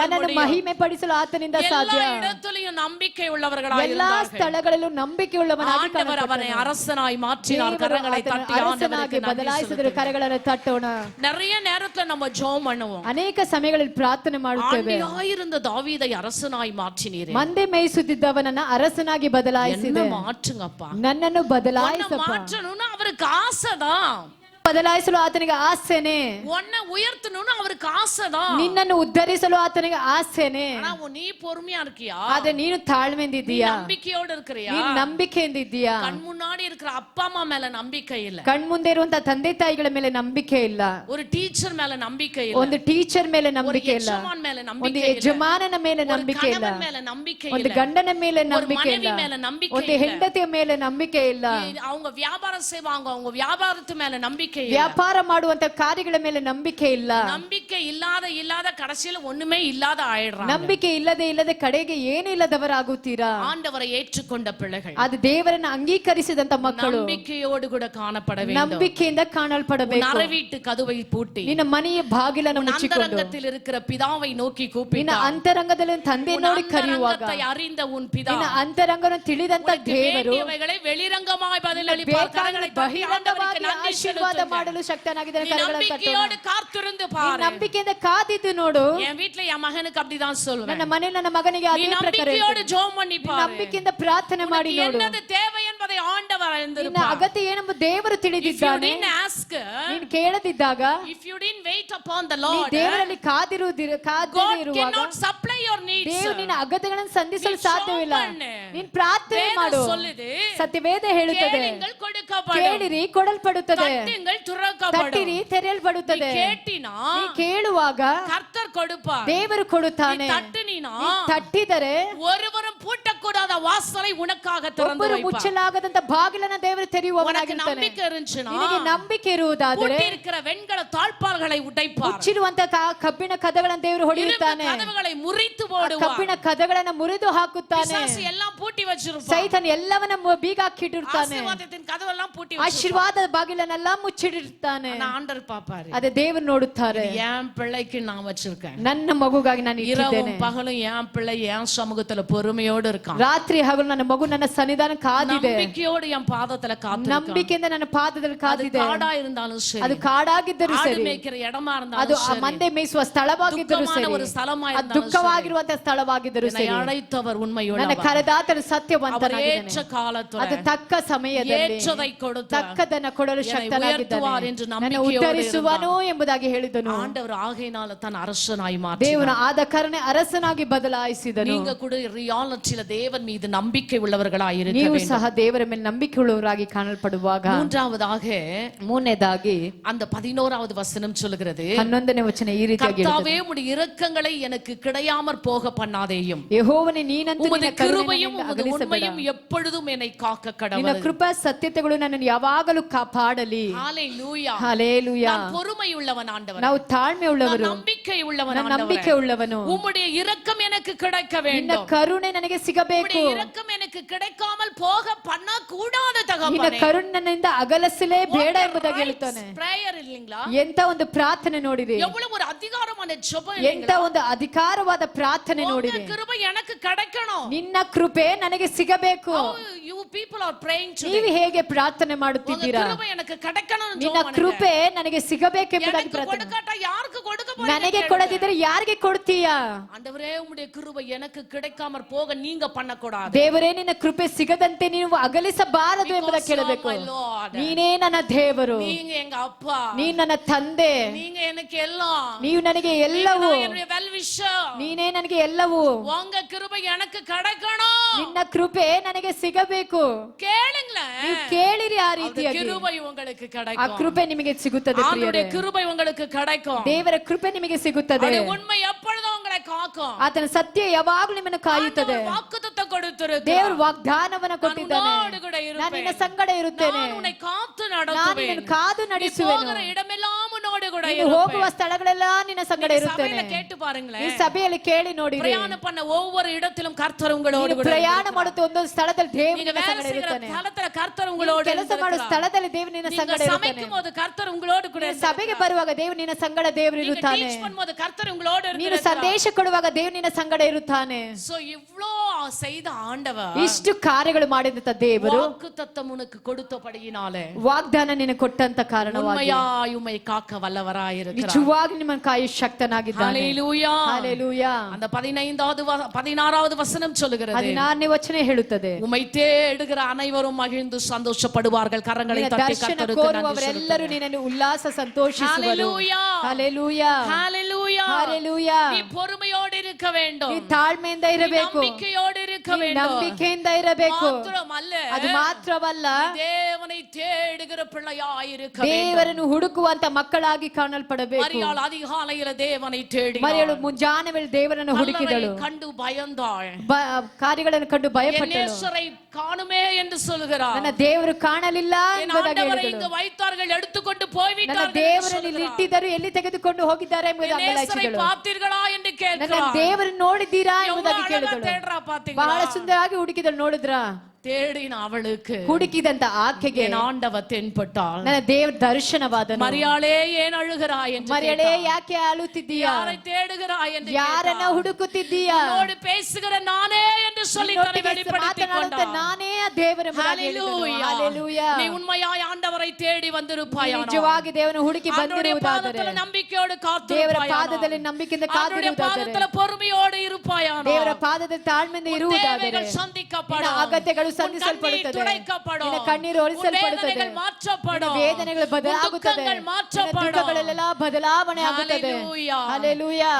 ನನ್ನನ್ನು ಮಹಿಮೆ ಪಡಿಸಲು ಆತನಿಂದ ಸಾಧ್ಯ இடத்துலயும் நம்பிக்கை உள்ளவர்களாய் எல்லா ஸ்தலங்களிலும் நம்பிக்கை உள்ளவனாகி ஆண்டவர் அவனை அரசனாய் மாற்றினார் கரங்களை தட்டி ஆண்டவருக்கு ಬದಲಾಯಿಸಿದ್ರು ಕರೆಗಳನ್ನು ತಟ್ಟೋಣ நிறைய நேரத்துல நம்ம ஜெபம் பண்ணுவோம் ಅನೇಕ ಸಮಯಗಳಲ್ಲಿ ಪ್ರಾರ್ಥನೆ ಮಾಡುತ್ತೇವೆ ஆண்டியாயிருந்த தாவீதை அரசனாய் மாற்றினீரே ಮಂದೆ ಮೇಯಿಸುತ್ತಿದ್ದವನನ್ನ ಅರಸನಾಗಿ ಬದಲಾಯಿಸಿದೆ ಮಾಟುಂಗಪ್ಪ ನನ್ನನ್ನು ಬದಲಾಯಿಸಪ್ಪ ಮಾற்றணும்னா அவருக்கு ஆசைதான் ಬದಲಾಯಿಸಲು ಆತನಿಗೆ ಆಸೆನೆ உன்னை உயர்த்தணும்னு அவருக்கு ஆசைதான் ನಿನ್ನನ್ನು ಉದ್ಧರಿಸಲು ಆತನಿಗೆ ಆಸೆನೆ ஆனா உன் நீ பொறுமையா இருக்கியா ಆದ್ರೆ ನೀನು ತಾಳ್ಮೆಯಿಂದಿದ್ದೀಯಾ நம்பிக்கையோட இருக்கிறியா ನೀನ್ ನಂಬಿಕೆಯಿಂದಿದ್ದೀಯಾ கண் முன்னாடி இருக்கிற அப்பா அம்மா மேல நம்பிக்கை இல்ல ಕಣ್ಮುಂದೆ ಇರುವಂತ ತಂದೆ ತಾಯಿಗಳ ಮೇಲೆ ನಂಬಿಕೆ ಇಲ್ಲ ஒரு டீச்சர் மேல நம்பிக்கை இல்ல ಒಂದು ಟೀಚರ್ ಮೇಲೆ ஒரு ನಂಬಿಕೆ ಇಲ್ಲ ಯಜಮಾನ್ மேல ಒಂದು நம்பிக்கை இல்ல ಯಜಮಾನನ ಮೇಲೆ ஒரு ನಂಬಿಕೆ ಇಲ್ಲ கணவன் மேல நம்பிக்கை ಒಂದು இல்ல ಗಂಡನ ಮೇಲೆ ஒரு ನಂಬಿಕೆ மனைவி ಇಲ್ಲ மேல நம்பிக்கை ಒಂದು இல்ல ಹೆಂಡತಿಯ ಮೇಲೆ ನಂಬಿಕೆ ಇಲ್ಲ இ- அவங்க வியாபாரம் செய்வாங்க அவங்க வியாபாரத்து மேல நம்பிக்கை ನಂಬಿಕೆ ವ್ಯಾಪಾರ ಮಾಡುವಂತ ಕಾರ್ಯಗಳ ಮೇಲೆ ನಂಬಿಕೆ ಇಲ್ಲ. நம்பிக்கை இல்லாத இல்லாத கடைசியில ஒண்ணுமே இல்லாத ஆயிடுறாங்க ನಂಬಿಕೆ ಇಲ್ಲದೆ ಇಲ್ಲದೆ ಕಡೆಗೆ ಏನು ಇಲ್ಲದವರಾಗುತ್ತೀರಾ ஆண்டவரை ஏற்றுக்கொண்ட பிள்ளைகள் ಅದು ದೇವರನ್ನ ಅಂಗೀಕರಿಸಿದಂತ ಮಕ್ಕಳು நம்பிக்கையோடு கூட காணப்பட வேண்டும் ನಂಬಿಕೆಯಿಂದ ಕಾಣಲ್ಪಡಬೇಕು அறை வீட்டு கதவை பூட்டி ನಿನ್ನ ಮನೆಯ ಬಾಗಿಲನ್ನು உன் ಮುಚ್ಚಿಕೊಂಡು அந்தரங்கத்தில் இருக்கிற பிதாவை நோக்கி ನಿನ್ನ கூப்பிட்டார் ಅಂತರಂಗದಲ್ಲಿ ತಂದೆ உன் ನೋಡಿ ಕರೆಯುವಾಗ அந்தரங்கத்தை அறிந்த உன் பிதா ನಿನ್ನ ಅಂತರಂಗವನ್ನು ತಿಳಿದಂತ உனக்கு ದೇವರು வேண்டியவைகளை வெளிரங்கமாய் பதிலளிப்பார் ಬೇಕಾದ கரங்களை தட்டி ஆண்டவருக்கு ಬಹಿರಂಗವಾಗಿ நன்றி ಆಶೀರ್ವಾದ செலுத்துங்க. ಮಾಡಲು ಶಕ್ತನಾಗಿದ್ದಾನೆ நீ ಕರಗಳ நம்பிக்கையோடு காத்திருந்து ನೀನ್ பாரு ನಂಬಿಕೆಯಿಂದ ಕಾದಿದ್ದು ನೋಡು என் வீட்ல என் மகனுக்கு அப்படிதான் சொல்லுவேன் ನನ್ನ ಮನೆ ನನ್ನ ಮಗನಿಗೆ நீ ಅದೇ ಪ್ರಕಾರ நம்பிக்கையோடு ஜெபம் பண்ணி ನೀನ್ பாரு ನಂಬಿಕೆಯಿಂದ ಪ್ರಾರ್ಥನೆ ಮಾಡಿ உனக்கு ನೋಡು என்னது தேவை என்பதை ஆண்டவர் ನಿನ್ನ அறிந்திருப்பார் ಅಗತ್ಯ ಏನೆಂಬ ದೇವರು if you ತಿಳಿದಿದ್ದಾನೆ didn't ask ನೀನ್ ಕೇಳದಿದ್ದಾಗ if you didn't wait upon the ನೀ lord ದೇವರಲ್ಲಿ ಕಾದಿರುವುದಿರ ಕಾದದೇ god ಇರುವಾಗ cannot supply your needs ದೇವರು ನಿನ್ನ ಅಗತ್ಯಗಳನ್ನು ಸಂಧಿಸಲು ನೀ ಸಾಧ್ಯವಿಲ್ಲ ಜೋಮಣ್ಣೆ. ನೀನ್ ಪ್ರಾರ್ಥನೆ வேதம் ಮಾಡು சொல்லுது ಸತ್ಯವೇದ ಹೇಳುತ್ತದೆ கேளுங்கள் கொடுக்கப்படும் ಕೇಳಿರಿ ಕೊಡಲ್ಪಡುತ್ತದೆ தட்டுங்கள் துறக்கப்படும் ತಟ್ಟಿರಿ ತೆರೆಯಲ್ಪಡುತ್ತದೆ கேட்டினா ನೀ ಕೇಳುವಾಗ கர்த்தர் கொடுப்பார் ದೇವರು ಕೊಡುತ್ತಾನೆ தட்டுனினா ನೀ ತಟ್ಟಿದರೆ ஒருவரும் பூட்டக்கூடாத வாசலை உனக்காக திறந்து ಒಬ್ಬರು வைப்பார் ಮುಚ್ಚಲಾಗದಂತ ಬಾಗಿಲನ್ನ ದೇವರು உனக்கு ತೆರೆಯುವವನಾಗಿರ್ತಾನೆ நம்பிக்கை இருந்துச்சுன்னா ನಿನಗೆ ನಂಬಿಕೆ ಇರುವುದಾದರೆ பூட்டி இருக்கிற வெண்கல தாழ்பால்களை உடைப்பார் ಮುಚ್ಚಿರುವಂತ ಕ- ಕಬ್ಬಿಣ ಕದಗಳನ್ನ ದೇವರು இரும்பு ಹೊಡೆಯುತ್ತಾನೆ கதவுகளை முறித்து ಆ போடுவார் ಕಬ್ಬಿಣ ಕದಗಳನ್ನ ಮುರಿದು ಹಾಕುತ್ತಾನೆ பிசாசு எல்லாம் பூட்டி வச்சிருப்பான் ಸೈತನ್ ಎಲ್ಲವನ್ನ ಮು- ಬೀಗ ಹಾಕಿಟ್ಟಿರ್ತಾನೆ ஆசீர்வாதத்தின் கதவெல்லாம் பூட்டி வச்சிருப்பான் ಆಶೀರ್ವಾದದ ಬಾಗಿಲನ್ನೆಲ್ಲ ಮುಚ್ಚಿಟ್ಟಿರ್ತಾನೆ ஆனா ஆண்டர் பாப்பாரு ಅದೇ ದೇವರು ನೋಡುತ್ತಾರೆ என் பிள்ளைக்கு நான் வச்சிருக்கேன் ನನ್ನ ಮಗುಗಾಗಿ ನಾನು ಇಟ್ಟಿದ್ದೇನೆ இரவும் பகலும் என் பிள்ளை என் சமூகத்துல பொறுமையோடு இருக்கான் ರಾತ್ರಿ ಹಗಲು ನನ್ನ ಮಗು ನನ್ನ ಸನ್ನಿಧಾನ ಕಾದಿದೆ நம்பிக்கையோடு என் பாதத்துல காத்து ನಂಬಿಕೆಯಿಂದ ನನ್ನ ಪಾದದಲ್ಲಿ அது ಕಾದಿದೆ காடா இருந்தாலும் சரி ಅದು ಕಾಡಾಗಿದ್ದರೂ ஆடு ಸರಿ மேய்க்கிற இடமா ಅದು இருந்தாலும் ಆ சரி ಮಂದೆ ಮೇಯಿಸುವ ಸ್ಥಳವಾಗಿದ್ದರೂ துக்கமான ಸರಿ ஒரு ஸ்தலமா ಅದು இருந்தாலும் ದುಃಖವಾಗಿರುವಂತ ಸ್ಥಳವಾಗಿದ್ದರೂ என்னை ಸರಿ அழைத்தவர் ನನ್ನ உண்மையுள்ளவர் ಕರೆದಾತನು அவர் ಸತ್ಯವಂತನಾಗಿದ್ದಾನೆ ஏற்ற காலத்துல ಅದು ತಕ್ಕ ಸಮಯದಲ್ಲಿ ஏற்றதை கொடுத்து ತಕ್ಕದನ್ನ ಕೊಡಲು என்னை ಶಕ್ತನಾಗಿದ್ದಾನೆ உயர்த்துவார் என்று ನನ್ನ நம்பிக்கையோடு ಉತ್ತರಿಸುವನು ಎಂಬುದಾಗಿ ಹೇಳಿದನು ஆண்டவர் ஆகையினால தான் அரசனாய் மாற்றி ದೇವನ ಆದ ಕಾರಣ ಅರಸನಾಗಿ ಬದಲಾಯಿಸಿದನು நீங்க கூட ரியாலிட்டியில தேவன் மீது நம்பிக்கை உள்ளவர்களாய் இருக்க ನೀವು வேண்டும் ಸಹ ದೇವರ ಮೇಲೆ ನಂಬಿಕೆ ಉಳ್ಳವರಾಗಿ ಕಾಣಲ್ಪಡುವಾಗ மூன்றாவதாக ಮೂರನೇದಾಗಿ அந்த பதினோராவது வசனம் சொல்லுகிறது ಹನ್ನೊಂದನೇ ವಚನ ಈ ರೀತಿಯಾಗಿ ಹೇಳುತ್ತದೆ. கர்த்தாவே உடைய இரக்கங்களை எனக்கு கிடையாமற் போக பண்ணாதேயும் ಯೆಹೋವನೇ ನೀನಂತೂ உமது ನಿನ್ನ ಕರುಣೆಯನ್ನು கிருபையும் உமது ಅಗಲಿಸಬೇಡ உண்மையும் எப்பொழுதும் என்னை காக்க ನಿನ್ನ கடவுள் ಕೃಪಾ ಸತ್ಯತೆಗಳು ನನ್ನನ್ನು ಯಾವಾಗಲೂ ಕಾಪಾಡಲಿ ஹalleluya ಹಲೇಲುಯಾ நான் பொறுமை உள்ளவன் ஆண்டவர் ನಾವು ತಾಳ್ಮೆ நான் ಉಳ್ಳವರು நம்பிக்கை உள்ளவன் ನಾನು ನಂಬಿಕೆ ஆண்டவர் ಉಳ್ಳವನು உம்முடைய இரக்கம் எனக்கு கிடைக்க ನಿನ್ನ வேண்டும் ಕರುಣೆ ನನಗೆ ಸಿಗಬೇಕು உம்முடைய இரக்கம் எனக்கு கிடைக்காமல் போக பண்ண கூடாத ನಿನ್ನ தகப்பனே ಕರುಣೆ ನನ್ನಿಂದ ಅಗಲಿಸಲೇ ಬೇಡ ಎಂಬುದಾಗಿ ಎಂತ ಒಂದು ಪ್ರಾರ್ಥನೆ ನೋಡಿರಿ ಎವಳು ಒಂದು ಅಧಿಕಾರವಾದ ಎಂತ ಒಂದು ಅಧಿಕಾರವಾದ ಪ್ರಾರ್ಥನೆ ನೋಡಿದೆ ಕೃಪೆ ಎನಕ್ಕೆ ಕಡಕಣೋ ನಿನ್ನ ಕೃಪೆ ನನಗೆ ಸಿಗಬೇಕು people are praying today ನೀವು ಹೇಗೆ ಪ್ರಾರ್ಥನೆ உங்க ಮಾಡುತ್ತಿದ್ದೀರಾ கிருபை எனக்கு கிடைக்கணும் ನಿನ್ನ ಕೃಪೆ ನನಗೆ ಸಿಗಬೇಕೆಂಬುದಾಗಿ எனக்கு ಪ್ರಾರ್ಥನೆ கொடுக்காட்டா யாருக்கு கொடுக்க ನನಗೆ போறீங்க ಕೊಡದಿದ್ದರೆ ಯಾರಿಗೆ ಕೊಡ್ತೀಯಾ ஆண்டவரே உம்முடைய கிருபை எனக்கு கிடைக்காம போக நீங்க பண்ணக்கூடாது ದೇವರೇ ನಿನ್ನ ಕೃಪೆ ಸಿಗದಂತೆ ನೀವು ಅಗಲಿಸಬಾರದು ಎಂಬುದಾಗಿ ಕೇಳಬೇಕು my Lord. ನೀನೇ ನನ್ನ ದೇವರು நீங்க எங்க அப்பா ನೀ ನನ್ನ ತಂದೆ நீங்க எனக்கு எல்லாம் ನೀವು ನನಗೆ ಎಲ್ಲವೂ நீங்க என்னுடைய வெல் விஷயம் ನೀನೇ ನನಗೆ ಎಲ್ಲವೂ உங்க கிருபை எனக்கு கிடைக்கணும் ನಿನ್ನ ಕೃಪೆ ನನಗೆ ಸಿಗಬೇಕು கேளுங்களேன் ನೀವು ಕೇಳಿರಿ ಆ அந்த ರೀತಿಯಾಗಿ கிருபை உங்களுக்கு ಆ கிடைக்கும் ಕೃಪೆ ನಿಮಗೆ ಸಿಗುತ್ತದೆ ஆண்டவருடைய ಪ್ರಿಯರೇ கிருபை உங்களுக்கு கிடைக்கும் ದೇವರ ಕೃಪೆ ನಿಮಗೆ ಸಿಗುತ್ತದೆ அவருடைய உண்மை எப்பொழுதும் உங்களை காக்கும் ಆತನ ಸತ್ಯ ಯಾವಾಗಲೂ ನಿಮ್ಮನ್ನು ಕಾಯುತ್ತದೆ வாக்குத்தத்தை கொடுத்திருக்கிறார் ದೇವರು ವಾಗ್ದಾನವನ್ನ ಕೊಟ್ಟಿದ್ದಾನೆ உன்னோடு கூட ನಾನು ನಿನ್ನ இருப்பேன் ಸಂಗಡ ಇರುತ್ತೇನೆ நான் உன்னை காத்து ನಾನು நடத்துவேன் ನಿನ್ನ ಕಾದು நீ ನಡೆಸುವೆನು போகிற இடமெல்லாம் ಕೂಡ ನೀವು ಹೋಗುವ ಸ್ಥಳಗಳೆಲ್ಲ ನಿನ್ನ ಸಂಗಡ ಇರುತ್ತೇನೆ ಕೇಟು ಪಾರುங்களே ಈ ಸಭೆಯಲ್ಲಿ ಕೇಳಿ ನೋಡಿ ಪ್ರಯಾಣ பண்ண ஒவ்வொரு இடத்திலும் கர்த்தர் உங்களோடு கூட பிரயாணம் ಮಾಡುತ್ತ ಒಂದೊಂದು ಸ್ಥಳದಲ್ಲಿ ದೇವರು ನಿನ್ನ ಸಂಗಡ ಇರುತ್ತಾನೆ ಸ್ಥಳದಲ್ಲಿ ಕರ್ತರು ಉಂಗಳೋಡು ಕೆಲಸ ಮಾಡುವ ಸ್ಥಳದಲ್ಲಿ ದೇವರು ನಿನ್ನ ಸಂಗಡ ಇರುತ್ತಾನೆ ಸಮಯಕ್ಕೆ ಕರ್ತರು ಉಂಗಳೋಡು ಕೂಡ ಸಭೆಗೆ ಬರುವಾಗ ದೇವರು ನಿನ್ನ ಸಂಗಡ ದೇವರು ಇರುತ್ತಾನೆ ಟೀಚ್ பண்ணும்போது கர்த்தர் உங்களோடு ಇರುತ್ತಾನೆ ನೀನು ಸಂದೇಶ ಕೊಡುವಾಗ ದೇವರು ನಿನ್ನ ಸಂಗಡ ಇರುತ್ತಾನೆ ಸೋ ಇವ್ಲೋ செய்த ஆண்டவர் ಇಷ್ಟು ಕಾರ್ಯಗಳು ಮಾಡಿದಂತ ದೇವರು ವಾಗ್ದತ್ತ ಉನಕ್ಕೆ ಕೊಡುತ್ತಪಡಿಯಿನಾಲೆ ವಾಗ್ದಾನ ನಿನಗೆ ಕೊಟ್ಟಂತ ಕಾರಣವಾಗಿ ಉಮ್ಮಯ್ಯ ಉಮ್ಮೈ ಕಾಕ ವಲ್ಲವ வல்லவராயிருக்கிறார் ನಿಜವಾಗಿ ನಿಮ್ಮನ್ನು ಕಾಯು ಶಕ್ತನಾಗಿದ್ದಾನೆ ஹalleluya ಹಾಲೆಲೂಯಾ அந்த பதினைந்தாவது வ- பதினாறாவது வசனம் சொல்லுகிறது ಹದಿನಾರನೇ ವಚನ ಹೇಳುತ್ತದೆ உம்மை தேடுகிற அனைவரும் மகிழ்ந்து சந்தோஷப்படுவார்கள் கரங்களை ನಿನ್ನ தட்டி ದರ್ಶನ கர்த்தருக்கு நன்றி ಕೋರುವವರೆಲ್ಲರೂ ನಿನ್ನನ್ನು ಉಲ್ಲಾಸ ಸಂತೋಷಿಸುವರು ஹalleluya ಹಾಲೆಲೂಯಾ ஹalleluya ಹಾಲೆಲೂಯಾ நீ பொறுமையோடு இருக்க வேண்டும் ನೀ ತಾಳ್ಮೆಯಿಂದ நீ ಇರಬೇಕು நம்பிக்கையோடு இருக்க ನೀ வேண்டும் ನಂಬಿಕೆಯಿಂದ ಇರಬೇಕು மாத்திரமல்ல ಅದು ಮಾತ್ರವಲ್ಲ தேவனை தேடுகிற பிள்ளையாயிருக்க வேண்டும் ದೇವರನ್ನು ಹುಡುಕುವಂತ ಮಕ್ಕಳಾಗಿ ಕಾಣಲ್ಪಡಬೇಕು மரியாள் அதிகாலையில தேவனை தேடி ಮರಿಯಳು ಮುಂಜಾನೆ ವೇಳೆ ದೇವರನ್ನು ಹುಡುಕಿದಳು கண்டு பயந்தாள் ಬ- ಕಾರ್ಯಗಳನ್ನು ಕಂಡು என் ಭಯಪಟ್ಟಳು நேசரை காணுமே என்று சொல்கிறார் ನನ್ನ ದೇವರು ಕಾಣಲಿಲ್ಲ என் ಎಂಬುದಾಗಿ ஆண்டவரை ಹೇಳಿದಳು இங்கு வைத்தார்கள் எடுத்துக்கொண்டு ನನ್ನ போய்விட்டார்கள் என்று ದೇವರನ್ನು ಇಲ್ಲಿ சொல்கிறார். ಇಟ್ಟಿದ್ದರು ಎಲ್ಲಿ ತೆಗೆದುಕೊಂಡು ಹೋಗಿದ್ದಾರೆ என் ಎಂಬುದಾಗಿ நேசரை ಅಂಗಲಾಚಿದಳು பார்த்தீர்களா என்று ನನ್ನ கேட்கிறார் ದೇವರನ್ನು ನೋಡಿದ್ದೀರಾ எவ்வளவு ಎಂಬುದಾಗಿ அழகா ಕೇಳಿದಳು தேடுறா பாத்தீங்களா ಬಹಳ ಸುಂದರವಾಗಿ ಹುಡುಕಿದಳು ನೋಡಿದ್ರಾ தேடின அவளுக்கு ಹುಡುಕಿದಂತ ಆಕೆಗೆ என் ஆண்டவர் தென்பட்டாள் ನನ್ನ ದೇವ್ರ ದರ್ಶನವಾದನು மரியாளே ஏன் அழுகிறாய் என்று ಮರಿಯಳೇ கேட்டார். ಯಾಕೆ ಅಳುತ್ತಿದ್ದೀಯಾ யாரை தேடுகிறாய் என்று ಯಾರನ್ನ கேட்டார். ಹುಡುಕುತ್ತಿದ್ದೀಯಾ உன்னோடு பேசுகிற நானே என்று சொல்லி தன்னை ನಿನ್ನೊಟ್ಟಿಗೆ வெளிப்படுத்திக் ಮಾತನಾಡುತ್ತ கொண்டார் ನಾನೇ ಆ ದೇವರ Hallelujah. ಹಾಲೆಲೂಯಾ நீ உண்மையாய் ஆண்டவரை தேடி வந்திருப்பாய் ನಿಜವಾಗಿ ದೇವನ ಹುಡುಕಿ ஆண்டவருடைய ಬಂದಿರುವುದಾದರೆ பாதத்துல நம்பிக்கையோடு ದೇವರ காத்திருப்பாய் ಪಾದದಲ್ಲಿ ನಂಬಿಕೆಯಿಂದ ஆண்டவருடைய ಕಾದಿರುವುದಾದರೆ பாதத்துல பொறுமையோடு இருப்பாயானோ ದೇವರ ಪಾದದಲ್ಲಿ ತಾಳ್ಮೆಯಿಂದ ಇರುವುದಾದರೆ தேவைகள் ನಿನ್ನ சந்திக்கப்படும் ಅಗತ್ಯಗಳು உன் கண்ணீர் ಸಂಧಿಸಲ್ಪಡುತ್ತದೆ துடைக்கப்படும் ನಿನ್ನ ಕಣ್ಣೀರು உன் ಒರೆಸಲ್ಪಡುತ್ತದೆ வேதனைகள் மாற்றப்படும் ನಿನ್ನ ವೇದನೆಗಳು உன் ಬದಲಾಗುತ್ತದೆ துக்கங்கள் ನಿನ್ನ மாற்றப்படும் ದುಃಖಗಳೆಲ್ಲ ಬದಲಾವಣೆ ಆಗುತ್ತದೆ Hallelujah. Hallelujah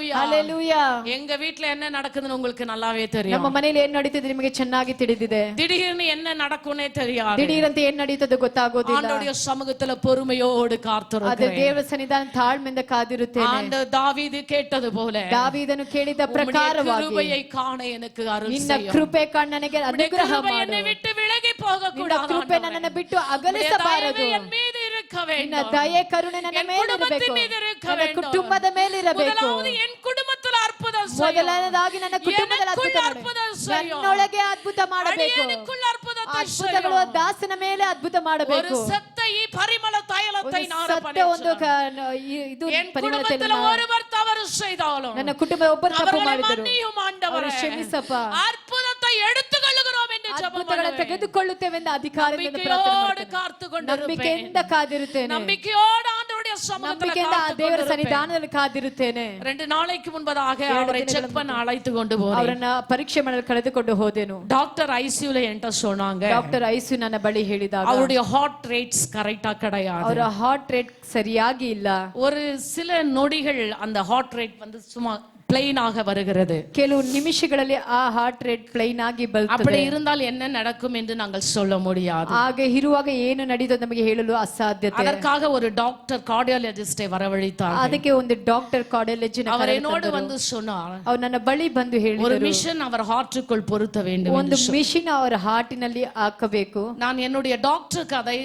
Hallelujah. ಹalleluya எங்க வீட்ல என்ன நடக்குதுன்னு உங்களுக்கு நல்லாவே தெரியும் ನಮ್ಮ ಮನೆಯಲ್ಲಿ ಏನ್ ನಡೀತಿದೆ ನಿಮಗೆ ಚೆನ್ನಾಗಿ ತಿಳಿದಿದೆ திடீர்னு என்ன நடக்கும்னே தெரியாது ದಿಢೀರಂತ ಏನ್ ನಡೀತದೆ ಗೊತ್ತಾಗೋದಿಲ್ಲ ஆண்டோடைய சமூகத்துல பொறுமையோடு ಅದೇ காத்திருக்கிறேன் ದೇವರ ಸನ್ನಿಧಾನ ತಾಳ್ಮೆಯಿಂದ ಕಾದಿರುತ್ತೇನೆ ஆண்டு தாவீது கேட்டது போல ದಾವೀದನು ಕೇಳಿದ உம்முடைய ಪ್ರಕಾರವಾಗಿ கிருபையை ಕಾಣ எனக்கு அருள் ನಿನ್ನ செய்யும் ಕೃಪೆ ಕಣ್ಣನಿಗೆ உம்முடைய ಅನುಗ್ರಹ கிருபை ಮಾಡು என்னை விட்டு விலகி போக ನಿನ್ನ ಕೃಪೆ ನನ್ನನ್ನು ಬಿಟ್ಟು ಅಗಲಿಸಬಾರದು என் மீது இருக்க ನಿನ್ನ வேண்டும் ದಯೆ ಕರುಣೆ ನನ್ನ என் ಮೇಲೆ குடும்பத்தின் ಇರಬೇಕು மீது இருக்க ನನ್ನ வேண்டும். ಕುಟುಂಬದ ಮೇಲೆ ಇರಬೇಕು முதலாவது என் குடும்பத்துல அற்புதம் செய்யும் ಮೊದಲನೇದಾಗಿ ನನ್ನ ಕುಟುಂಬದಲ್ಲಿ எனக்குள் ಅದ್ಭುತ அற்புதம் ಮಾಡು. செய்யும். ನನ್ನೊಳಗೆ ಅದ್ಭುತ ಮಾಡಬೇಕು அடியேனுக்குள் அற்புதத்தை ಅದ್ಭುತಗಳು செய்யும் ದಾಸನ ಮೇಲೆ ಅದ್ಭುತ ஒரு ಮಾಡಬೇಕು செத்த ಈ ಪರಿಮಳ தைலத்தை ಒಂದು நார ಸತ್ಯ ಒಂದು ಕ- ಈ- ಇದು என் ಪರಿಮಳ குடும்பத்துல ತೈಲ ஒருவர் தவறு செய்தாலும் ನನ್ನ ಕುಟುಂಬ ಒಬ್ಬರು ತಪ್ಪು அவர்களை ಮಾಡಿದರು மன்னியும் ஆண்டவரே ಅವರು ಕ್ಷಮಿಸಪ್ಪ அற்புதத்தை எடுத்துக்கொள்ளுகிறோம் என்று ஜெபம் ಅದ್ಭುತಗಳ பண்ணுவேன். ತೆಗೆದುಕೊಳ್ಳುತ್ತೇವೆಂದು ಅಧಿಕಾರದಿಂದ ಪ್ರಾರ್ಥನೆ நம்பிக்கையோடு ಮಾಡ್ತೇನೆ. காத்து கொண்டிருப்பேன் ನಂಬಿಕೆಯಿಂದ ಕಾದಿರುತ್ತೇನೆ நம்பிக்கையோடு ஆண்டவருடைய சமூகத்துல ನಂಬಿಕೆಯಿಂದ ಆ காத்து ದೇವರ கொண்டிருப்பேன். ಸನ್ನಿಧಾನದಲ್ಲಿ ಕಾದಿರುತ್ತೇನೆ ரெண்டு நாளைக்கு முன்பதாக அவரை செக் பண்ண அழைத்து கொண்டு போனேன் ಅವರನ್ನ ಪರೀಕ್ಷೆ ಮಾಡಲು ಕಳೆದುಕೊಂಡು ಹೋದೆನು டாக்டர் ஐசியூல என்கிட்ட சொன்னாங்க ಡಾಕ್ಟರ್ ಐಸು ನನ್ನ ಬಳಿ ಹೇಳಿದಾಗ அவருடைய ஹார்ட் ரேட்ஸ் கரெக்டா கிடையாது ಅವರ ಹಾರ್ಟ್ ರೇಟ್ ಸರಿಯಾಗಿ ಇಲ್ಲ ஒரு சில நொடிகள் அந்த ஹார்ட் ரேட் வந்து சும்மா பிளெயினாக வருகிறது ಕೆಲವು ನಿಮಿಷಗಳಲ್ಲಿ ಆ ಹಾರ್ಟ್ ರೇಟ್ ಪ್ಲೈನ್ ಆಗಿ அப்படி ಬರುತ್ತದೆ இருந்தால் என்ன நடக்கும் என்று நாங்கள் சொல்ல முடியாது ಹಾಗೆ ಇರುವಾಗ ಏನು ನಡೀತದೆ ನಮಗೆ ಹೇಳಲು ಅಸಾಧ್ಯತೆ அதற்காக ஒரு டாக்டர் கார்டியாலஜிஸ்டை வரவழைத்தார் ಅದಕ್ಕೆ ಒಂದು ಡಾಕ್ಟರ್ ಕಾಲೇಜಿನ அவர் என்னோடு வந்து சொன்னார் ಅವ್ರು ನನ್ನ ಬಳಿ ಬಂದು ஒரு ಹೇಳಿದರು மிஷன் அவர் ஹார்ட்டுக்குள் பொருத்த வேண்டும் ಒಂದು ಮಿಷಿನ್ ಅವರ ಹಾರ್ಟಿನಲ್ಲಿ ಹಾಕಬೇಕು நான் என்னுடைய டாக்டருக்கு அதை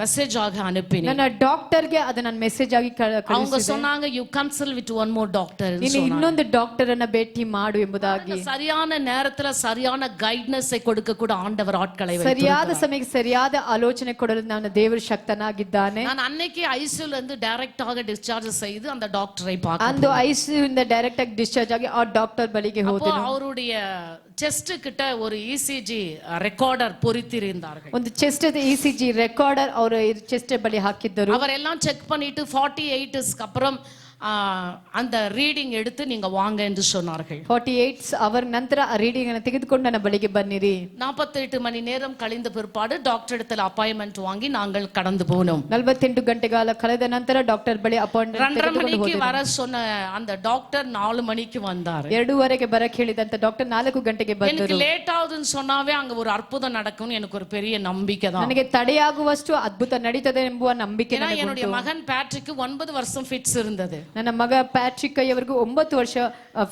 மெசேஜ் ஆக அனுப்பினேன் ನನ್ನ ಡಾಕ್ಟರ್ಗೆ ಅದು ನನ್ನ ಮೆಸೇಜ್ ಆಗಿ ಕ- அவங்க ಕಳಿಸಿದೆ சொன்னாங்க you consult with one more doctor ನೀನು ಇನ್ನೊಂದು ಡಾಕ್ಟರ್ ಅನ್ನ ಭೇಟಿ ಮಾಡು ಎಂಬುದಾಗಿ சரியான நேரத்துல சரியான கைட்னஸை கொடுக்க கூட ஆண்டவர் ஆட்களை வைத்து ಸರಿಯಾದ ಸಮಯಕ್ಕೆ ಸರಿಯಾದ ಆಲೋಚನೆ ಕೊಡಲು ನನ್ನ ದೇವರು ಶಕ್ತನಾಗಿದ್ದಾನೆ நான் அன்னைக்கு ஐசியூல இருந்து டைரக்டாக டிஸ்சார்ஜ் செய்து அந்த டாக்டரை பார்க்க ಅಂದು ಐಸಿಯು ಇಂದ ಡೈರೆಕ್ಟ್ ಆಗಿ ಡಿಸ್ಚಾರ್ಜ್ ಆಗಿ ಆ ಡಾಕ್ಟರ್ ಬಳಿಗೆ ಹೋದೆ அப்போ அவருடைய செஸ்ட் கிட்ட ஒரு E இசிஜி ரெக்கார்டர் பொறித்திருந்தார்கள் ಒಂದು chest E C G recorder ಅವರು ಚೆಸ್ಟ್ ಬಳಿ ಹಾಕಿದ್ದರು அவர் எல்லாம் செக் பண்ணிட்டு ஃபார்ட்டி எயிட்ஸ்க்கு அப்புறம் ஆ, அந்த ரீடிங் எடுத்து நீங்க வாங்க என்று சொன்னார்கள் ಫಾರ್ಟಿ ಏಟ್ಸ್ ಅವರ್ ನಂತರ ಆ ರೀಡಿಂಗ್ ಅನ್ನು ತೆಗೆದುಕೊಂಡು ನನ್ನ ಬಳಿಗೆ ಬನ್ನಿರಿ நாற்பத்தெட்டு மணி நேரம் கழிந்த பிற்பாடு டாக்டர் இடத்துல அப்பாயின்மெண்ட் வாங்கி நாங்கள் கடந்து போனோம் ನಲವತ್ತೆಂಟು ಗಂಟೆಗಾಲ ಕಳೆದ ನಂತರ ಡಾಕ್ಟರ್ ಬಳಿ ಅಪಾಯಿಂಟ್ಮೆಂಟ್ ரெண்டரை மணிக்கு வர சொன்ன அந்த டாக்டர் நாலு மணிக்கு வந்தார் ಎರಡೂವರೆಗೆ ಬರಕ್ ಹೇಳಿದಂತ ಡಾಕ್ಟರ್ ನಾಲ್ಕು ಗಂಟೆಗೆ ಬಂದರು எனக்கு லேட் ஆகுதுன்னு சொன்னாவே அங்க ஒரு அற்புதம் நடக்கும்னு எனக்கு ஒரு பெரிய நம்பிக்கை தான் ನನಗೆ ತಡೆಯಾಗುವಷ್ಟು ಅದ್ಭುತ ನಡೀತದೆ ಎಂಬುವ ನಂಬಿಕೆ ஏன்னா ನನಗೆ என்னுடைய மகன் பேட்ரிக்கு ஒன்பது வருஷம் ஃபிட்ஸ் இருந்தது ನನ್ನ ಮಗ ಪ್ಯಾಟ್ರಿಕ್ ಅವರಿಗೂ ಒಂಬತ್ತು ವರ್ಷ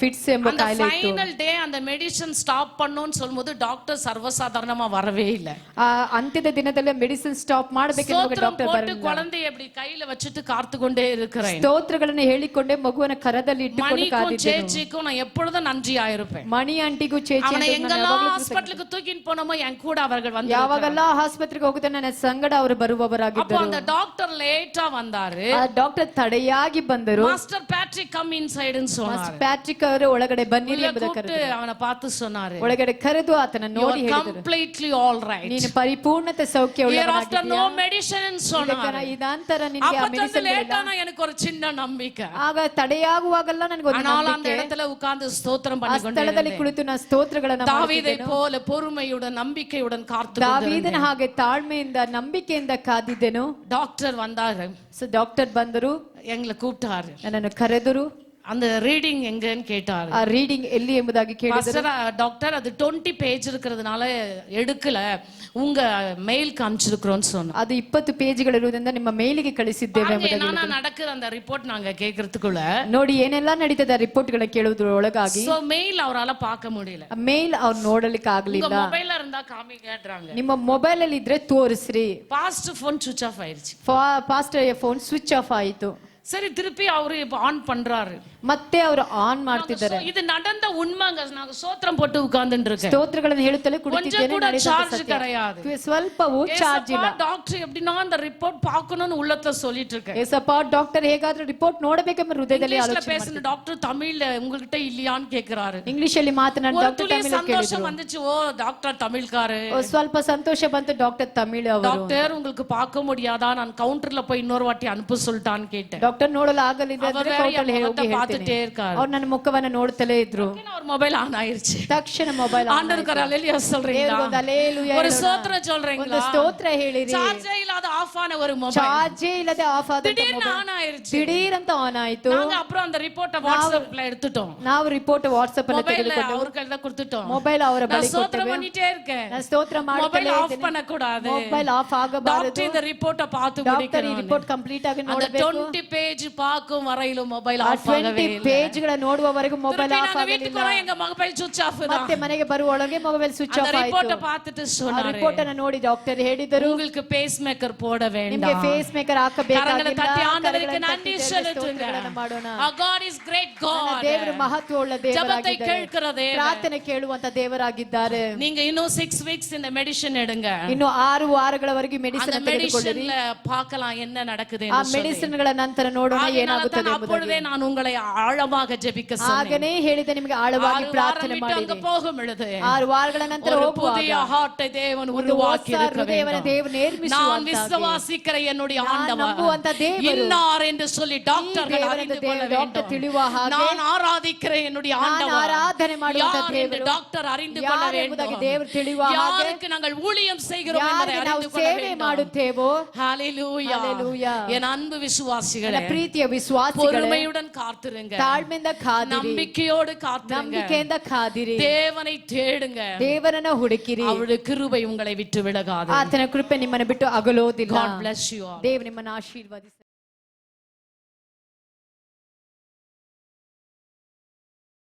ಫಿಟ್ಸ್ ಎಂಬ அந்த ಕಾಯಿಲೆ ಇತ್ತು ஃபைனல் டே அந்த மெடிசன் ஸ்டாப் பண்ணணும்னு சொல்லும்போது டாக்டர் சர்வசாதாரணமா வரவே இல்லை ಆ ಅಂತ್ಯದ ದಿನದಲ್ಲಿ ಮೆಡಿಸಿನ್ ಸ್ಟಾಪ್ ಮಾಡಬೇಕೆಂಬ ஸ்தோத்திரம் ಡಾಕ್ಟರ್ போட்டு குழந்தைய இப்படி கையில வச்சுட்டு காத்து கொண்டே இருக்கிறேன் ಸ್ತೋತ್ರಗಳನ್ನು ಹೇಳಿಕೊಂಡೇ ಮಗುವನ್ನ ಕರದಲ್ಲಿ ಇಟ್ಟುಕೊಂಡು மணிக்கும் ಕಾದಿದ್ದೆ சேச்சிக்கும் நான் எப்பொழுதும் நன்றியா இருப்பேன் ಮಣಿ ಆಂಟಿಗೂ ಚೇಚಿ அவனை ಆಂಟಿಗೂ ನಾನು எங்கெல்லாம் ಯಾವಾಗ್ಲೂ ஹாஸ்பிட்டலுக்கு தூக்கிட்டு போனோமோ என் கூட அவர்கள் வந்து ಯಾವಾಗೆಲ್ಲ ಆಸ್ಪತ್ರೆಗೆ ಹೋಗುತ್ತೆ ನನ್ನ ಸಂಗಡ ಅವರು அப்போ ಬರುವವರಾಗಿದ್ದರು அந்த டாக்டர் லேட்டா வந்தாரு ಆ ಡಾಕ್ಟರ್ ತಡೆಯಾಗಿ ಬಂದರು மாஸ்டர் பேட்ரிக் கம் இன்சைடுன்னு சொன்னாரு ಪ್ಯಾಟ್ರಿಕ್ ಅವರು ಒಳಗಡೆ ಬನ್ನಿರಿ உள்ள ಎಂಬುದಕ್ಕೆ கூப்பிட்டு அவனை பார்த்து சொன்னாரு ಒಳಗಡೆ ಕರೆದು ಆತನ ನೋಡಿ ಹೇಳಿದರು கம்ப்ளீட்லி ஆல் ரைட் ನೀನು ಪರಿಪೂರ್ಣತೆ ಸೌಖ್ಯ ஹியர் ஆஃப்டர் நோ மெடிசன் சொன்னாரு ಇದಂತರ ನಿನಗೆ ಆ அப்ப வந்து ಮೆಡಿಸಿನ್ லேட்டானா எனக்கு ஒரு சின்ன நம்பிக்கை ಆಗ ತಡೆಯಾಗುವಾಗೆಲ್ಲ ನನಗೊಂದು ஆனால் அந்த இடத்துல உட்கார்ந்து ஸ்தோத்திரம் ಆ பண்ணி கொண்டு ಸ್ಥಳದಲ್ಲಿ ಕುಳಿತು ನಾನು ಸ್ತೋತ್ರಗಳನ್ನ தாவீதை போல பொறுமையுடன் நம்பிக்கையுடன் காத்து ದಾವೀದನ ಹಾಗೆ ತಾಳ್ಮೆಯಿಂದ ನಂಬಿಕೆಯಿಂದ ಕಾದಿದ್ದೆನು டாக்டர் வந்தாரு ಸೊ ಡಾಕ್ಟರ್ ಬಂದರು எங்களை கூப்பிட்டாரு. என்ன கரெதுரு அந்த ரீடிங் எங்கன்னு கேட்டாரு ಆ ರೀಡಿಂಗ್ ಎಲ್ಲಿ ಎಂಬುದಾಗಿ ಕೇಳಿದರು பாஸ்டர் டாக்டர் அது டுவெண்ட்டி பேஜ் இருக்கிறதுனால எடுக்கல உங்க மெயிலுக்கு அனுப்பிச்சிருக்கிறோம்னு சொன்னோம் ಅದು ಇಪ್ಪತ್ತು ಪೇಜ್ಗಳಿರುವುದರಿಂದ ನಿಮ್ಮ ಮೇಲಿಗೆ ಕಳಿಸಿದ್ದೇವೆ பாருங்க, என்னன்னா நடக்குது அந்த ரிப்போர்ட் நாங்க கேக்குறதுக்குள்ள ನೋಡಿ ಏನೆಲ್ಲ ನಡೀತದೆ ರಿಪೋರ್ಟ್ಗಳ ಕೇಳುವುದ್ರ ಒಳಗಾಗಿ சோ மெயில் அவரால பார்க்க முடியல ಮೇಲ್ ಅವ್ರು ನೋಡಲಿಕ್ಕೆ உங்க ಆಗ್ಲಿಲ್ಲ மொபைல்ல இருந்தா காமி கேட்டுறாங்க ನಿಮ್ಮ ಮೊಬೈಲ್ ಅಲ್ಲಿ ಇದ್ರೆ ತೋರಿಸ್ರಿ பாஸ்ட் போன் சுவிச் ஆஃப் ஆயிருச்சு ಪಾಸ್ಟರ್ ಫೋನ್ ಸ್ವಿಚ್ ಆಫ್ ಆಯಿತು சரி திருப்பி அவரு இப்ப ஆன் பண்றாரு ಮತ್ತೆ ಅವರು ಆನ್ ಮಾಡ್ತಿದ್ದಾರೆ So, இது நடந்த உண்மைங்க நாங்க சோத்திரம் போட்டு உட்கார்ந்துட்டு இருக்கேன் ಸ್ತೋತ್ರಗಳನ್ನು ಹೇಳುತ್ತಲೇ கொஞ்சம் ಕುಳಿತಿದ್ದೇನೆ கூட ನಡೆದಂತ சார்ஜ் ಸತ್ಯ. கிடையாது ಸ್ವಲ್ಪವೂ ಚಾರ್ಜ್ ಇಲ್ಲ டாக்டர் எப்படின்னா அந்த ரிப்போர்ட் பார்க்கணும்னு உள்ளத்துல சொல்லிட்டு இருக்கேன் ಏಸಪ್ಪ ಡಾಕ್ಟರ್ ಹೇಗಾದ್ರೂ ರಿಪೋರ್ಟ್ ನೋಡಬೇಕೆಂಬ ಹೃದಯದಲ್ಲಿ இங்கிலீஷ்ல ಆಲೋಚನೆ பேசுன டாக்டர் தமிழ்ல உங்ககிட்ட இல்லையான்னு கேக்குறாரு ಇಂಗ್ಲಿಷ್ ಅಲ್ಲಿ ಮಾತನಾಡಿ ஒரு ಡಾಕ್ಟರ್ துளி ತಮಿಳು சந்தோஷம் வந்துச்சு ஓ டாக்டர் தமிழ்காரு ಓ, ಸ್ವಲ್ಪ ಸಂತೋಷ ಬಂತು ಡಾಕ್ಟರ್ ತಮಿಳು ಅವರು டாக்டர் உங்களுக்கு பார்க்க முடியாதா நான் கவுண்டர்ல போய் இன்னொரு வாட்டி அனுப்ப சொல்லிட்டான்னு கேட்டேன் ಡಾಕ್ಟರ್ ನೋಡಲು ಆಗಲಿಲ್ಲ அவர் ಅಂದ್ರೆ வேற ಕೌಂಟಲ್ಲಿ என் ಹೋಗಿ முகத்தை ಹೇಳ್ತೇನೆ பார்த்துட்டே இருக்காரு ಅವ್ರು ನನ್ನ ಮುಖವನ್ನ ನೋಡ್ತಲೇ ಇದ್ರು அவர் மொபைல் ஆன் ஆயிருச்சு ತಕ್ಷಣ ಮೊಬೈಲ್ ஆண்டவருக்கு அலையிலியா சொல்றீங்களா ಒಂದು ಅಲೇಲುಯ ஒரு ಹೇಳೋಣ. சோத்திரம் ಒಂದು சொல்றீங்களா ಸ್ತೋತ್ರ ಹೇಳಿರಿ சார்ஜே இல்லாத ஆஃப் ஆன ஒரு மொபைல் ಚಾರ್ಜೇ ಇಲ್ಲದೆ ಆಫ್ ಆದ திடீர்னு ஆன் ஆயிருச்சு ದಿಢೀರಂತ ಆನ್ ಆಯ್ತು நாங்க அப்புறம் அந்த ரிப்போர்ட்டை வாட்ஸ்அப்ல எடுத்துட்டோம் ನಾವು ರಿಪೋರ್ಟ್ ವಾಟ್ಸ್ಆಪ್ ಅಲ್ಲಿ மொபைல்ல ತೆಗೆದುಕೊಂಡು அவர் கையில கொடுத்துட்டோம் ಮೊಬೈಲ್ ಅವರ நான் ಬಳಿ சோத்திரம் ಕೊಟ್ಟೆವು பண்ணிட்டே இருக்கேன் ನಾನು ಸ್ತೋತ್ರ மொபைல் ಮಾಡ್ತಲೇ ஆஃப் ಇದ್ದೇನೆ பண்ண கூடாது ಮೊಬೈಲ್ ಆಫ್ ಆಗಬಾರದು டாக்டர் இந்த ரிப்போர்ட்டை பார்த்து ಡಾಕ್ಟರ್ ಈ முடிக்கணும் ರಿಪೋರ್ಟ್ ಕಂಪ್ಲೀಟ್ ಆಗಿ அந்த ನೋಡಬೇಕು டுவெண்ட்டி பேஜ் பார்க்கும் வரையிலும் மொபைல் ಆ ஆஃப் ஆகவே ಟ್ವೆಂಟಿ இல்லை ಪೇಜ್ ಗಳ ನೋಡುವವರೆಗೂ ಮೊಬೈಲ್ திருப்பி ಆಫ್ நாங்க ಆಗಲಿಲ್ಲ வீட்டுக்கு வரோம் எங்க மொபைல் சுவிட்ச் ஆஃப் தான் ಮತ್ತೆ ಮನೆಗೆ ಬರುವೊಳಗೆ ಮೊಬೈಲ್ ಸ್ವಿಚ್ அந்த ಆಫ್ ಆಯ್ತು ரிப்போர்ட்டை பார்த்துட்டு ಆ சொன்னாரு ರಿಪೋರ್ಟ್ ಅನ್ನ ನೋಡಿ ಡಾಕ್ಟರ್ ಹೇಳಿದರು உங்களுக்கு பேஸ் மேக்கர் போட ನಿಮ್ಗೆ வேண்டாம் ಫೇಸ್ ಮೇಕರ್ கரங்களை ಹಾಕಬೇಕಾಗಿಲ್ಲ தட்டி ஆண்டவருக்கு ಕರಗಳನ್ನು நன்றி ತಟ್ಟಿ ದೇವರಿಗೆ செலுத்துங்க ಸ್ತೋತ್ರಗಳನ್ನು ಮಾಡೋಣ Our God is great ನನ್ನ God ದೇವರು ಮಹತ್ವ ಉಳ್ಳ ஜபத்தை ದೇವರಾಗಿದ್ದಾರೆ கேட்கிற தேவன் ಪ್ರಾರ್ಥನೆ ಕೇಳುವಂತ ದೇವರಾಗಿದ್ದಾರೆ நீங்க இன்னும் சிக்ஸ் வீக்ஸ் இந்த மெடிசன் எடுங்க ಇನ್ನು ಆರು ವಾರಗಳವರೆಗೆ அந்த ಮೆಡಿಸಿನ್ ತೆಗೆದುಕೊಳ್ಳಿರಿ மெடிசன்ல பார்க்கலாம் என்ன நடக்குது ಆ ಮೆಡಿಸಿನ್ ಗಳ ನಂತರ ನೋಡೋಣ ಏನಾಗುತ್ತದೆ ಎಂಬುದಾಗಿ அப்பொழுதே நான் உங்களை ஆழமாக ஜெபிக்க சொன்னேன் ಆಗನೇ ಹೇಳಿದೆ ನಿಮಗೆ ಆಳವಾಗಿ ஆறு ಪ್ರಾರ್ಥನೆ வாரம் விட்டு அங்க ಮಾಡಿರಿ போகும் பொழுது ಆರು ವಾರಗಳ ನಂತರ ஒரு ಹೋಗುವಾಗ புதிய ஹார்ட்டை தேவன் ಒಂದು உருவாக்கி ಹೊಸ இருக்க ಹೃದಯವನ್ನ வேண்டும் ದೇವರು நான் ನೇರ್ಮಿಸುವಂತಾಗಿ விசுவாசிக்கிற என்னுடைய ஆண்டவர் ನಂಬುವಂತ ದೇವರು இன்னார் என்று சொல்லி டாக்டர்கள் தேவனது அறிந்து தேவ- கொள்ள டாக்டர் வேண்டும் ತಿಳಿಯುವ ಹಾಗೆ நான் ஆராதிக்கிற என்னுடைய ನಾನು ஆண்டவர் ಆರಾಧನೆ ಮಾಡುವಂತ யார் என்று ದೇವರು டாக்டர் அறிந்து கொள்ள ಯಾರು ಎಂಬುದಾಗಿ வேண்டும் ದೇವರು ತಿಳಿಯುವ ಹಾಗೆ யாருக்கு நாங்கள் ஊழியம் செய்கிறோம் என்பதை ಯಾರಿಗೆ ನಾವು அறிந்து கொள்ள ಸೇವೆ வேண்டும் ಮಾಡುತ್ತೇವೋ ஹalleluya Hallelujah. என் அன்பு விசுவாசிகளே ನನ್ನ ಪ್ರೀತಿಯ ವಿಶ್ವಾಸಿಗಳೇ பொறுமையுடன் காத்திருங்க ತಾಳ್ಮೆಯಿಂದ ಕಾದಿರಿ நம்பிக்கையோடு காத்திருங்க ನಂಬಿಕೆಯಿಂದ ಕಾದಿರಿ தேவனை தேடுங்க ದೇವರನ್ನ ಹುಡುಕಿರಿ அவருடைய கிருபை உங்களை விட்டு விலகாது ಆತನ ಕೃಪೆ ನಿಮ್ಮನ್ನು ಬಿಟ್ಟು ಅಗಲೋದಿಲ್ಲ God bless you all. Dev ನಿಮ್ಮನ್ನು ಆಶೀರ್ವದಿಸ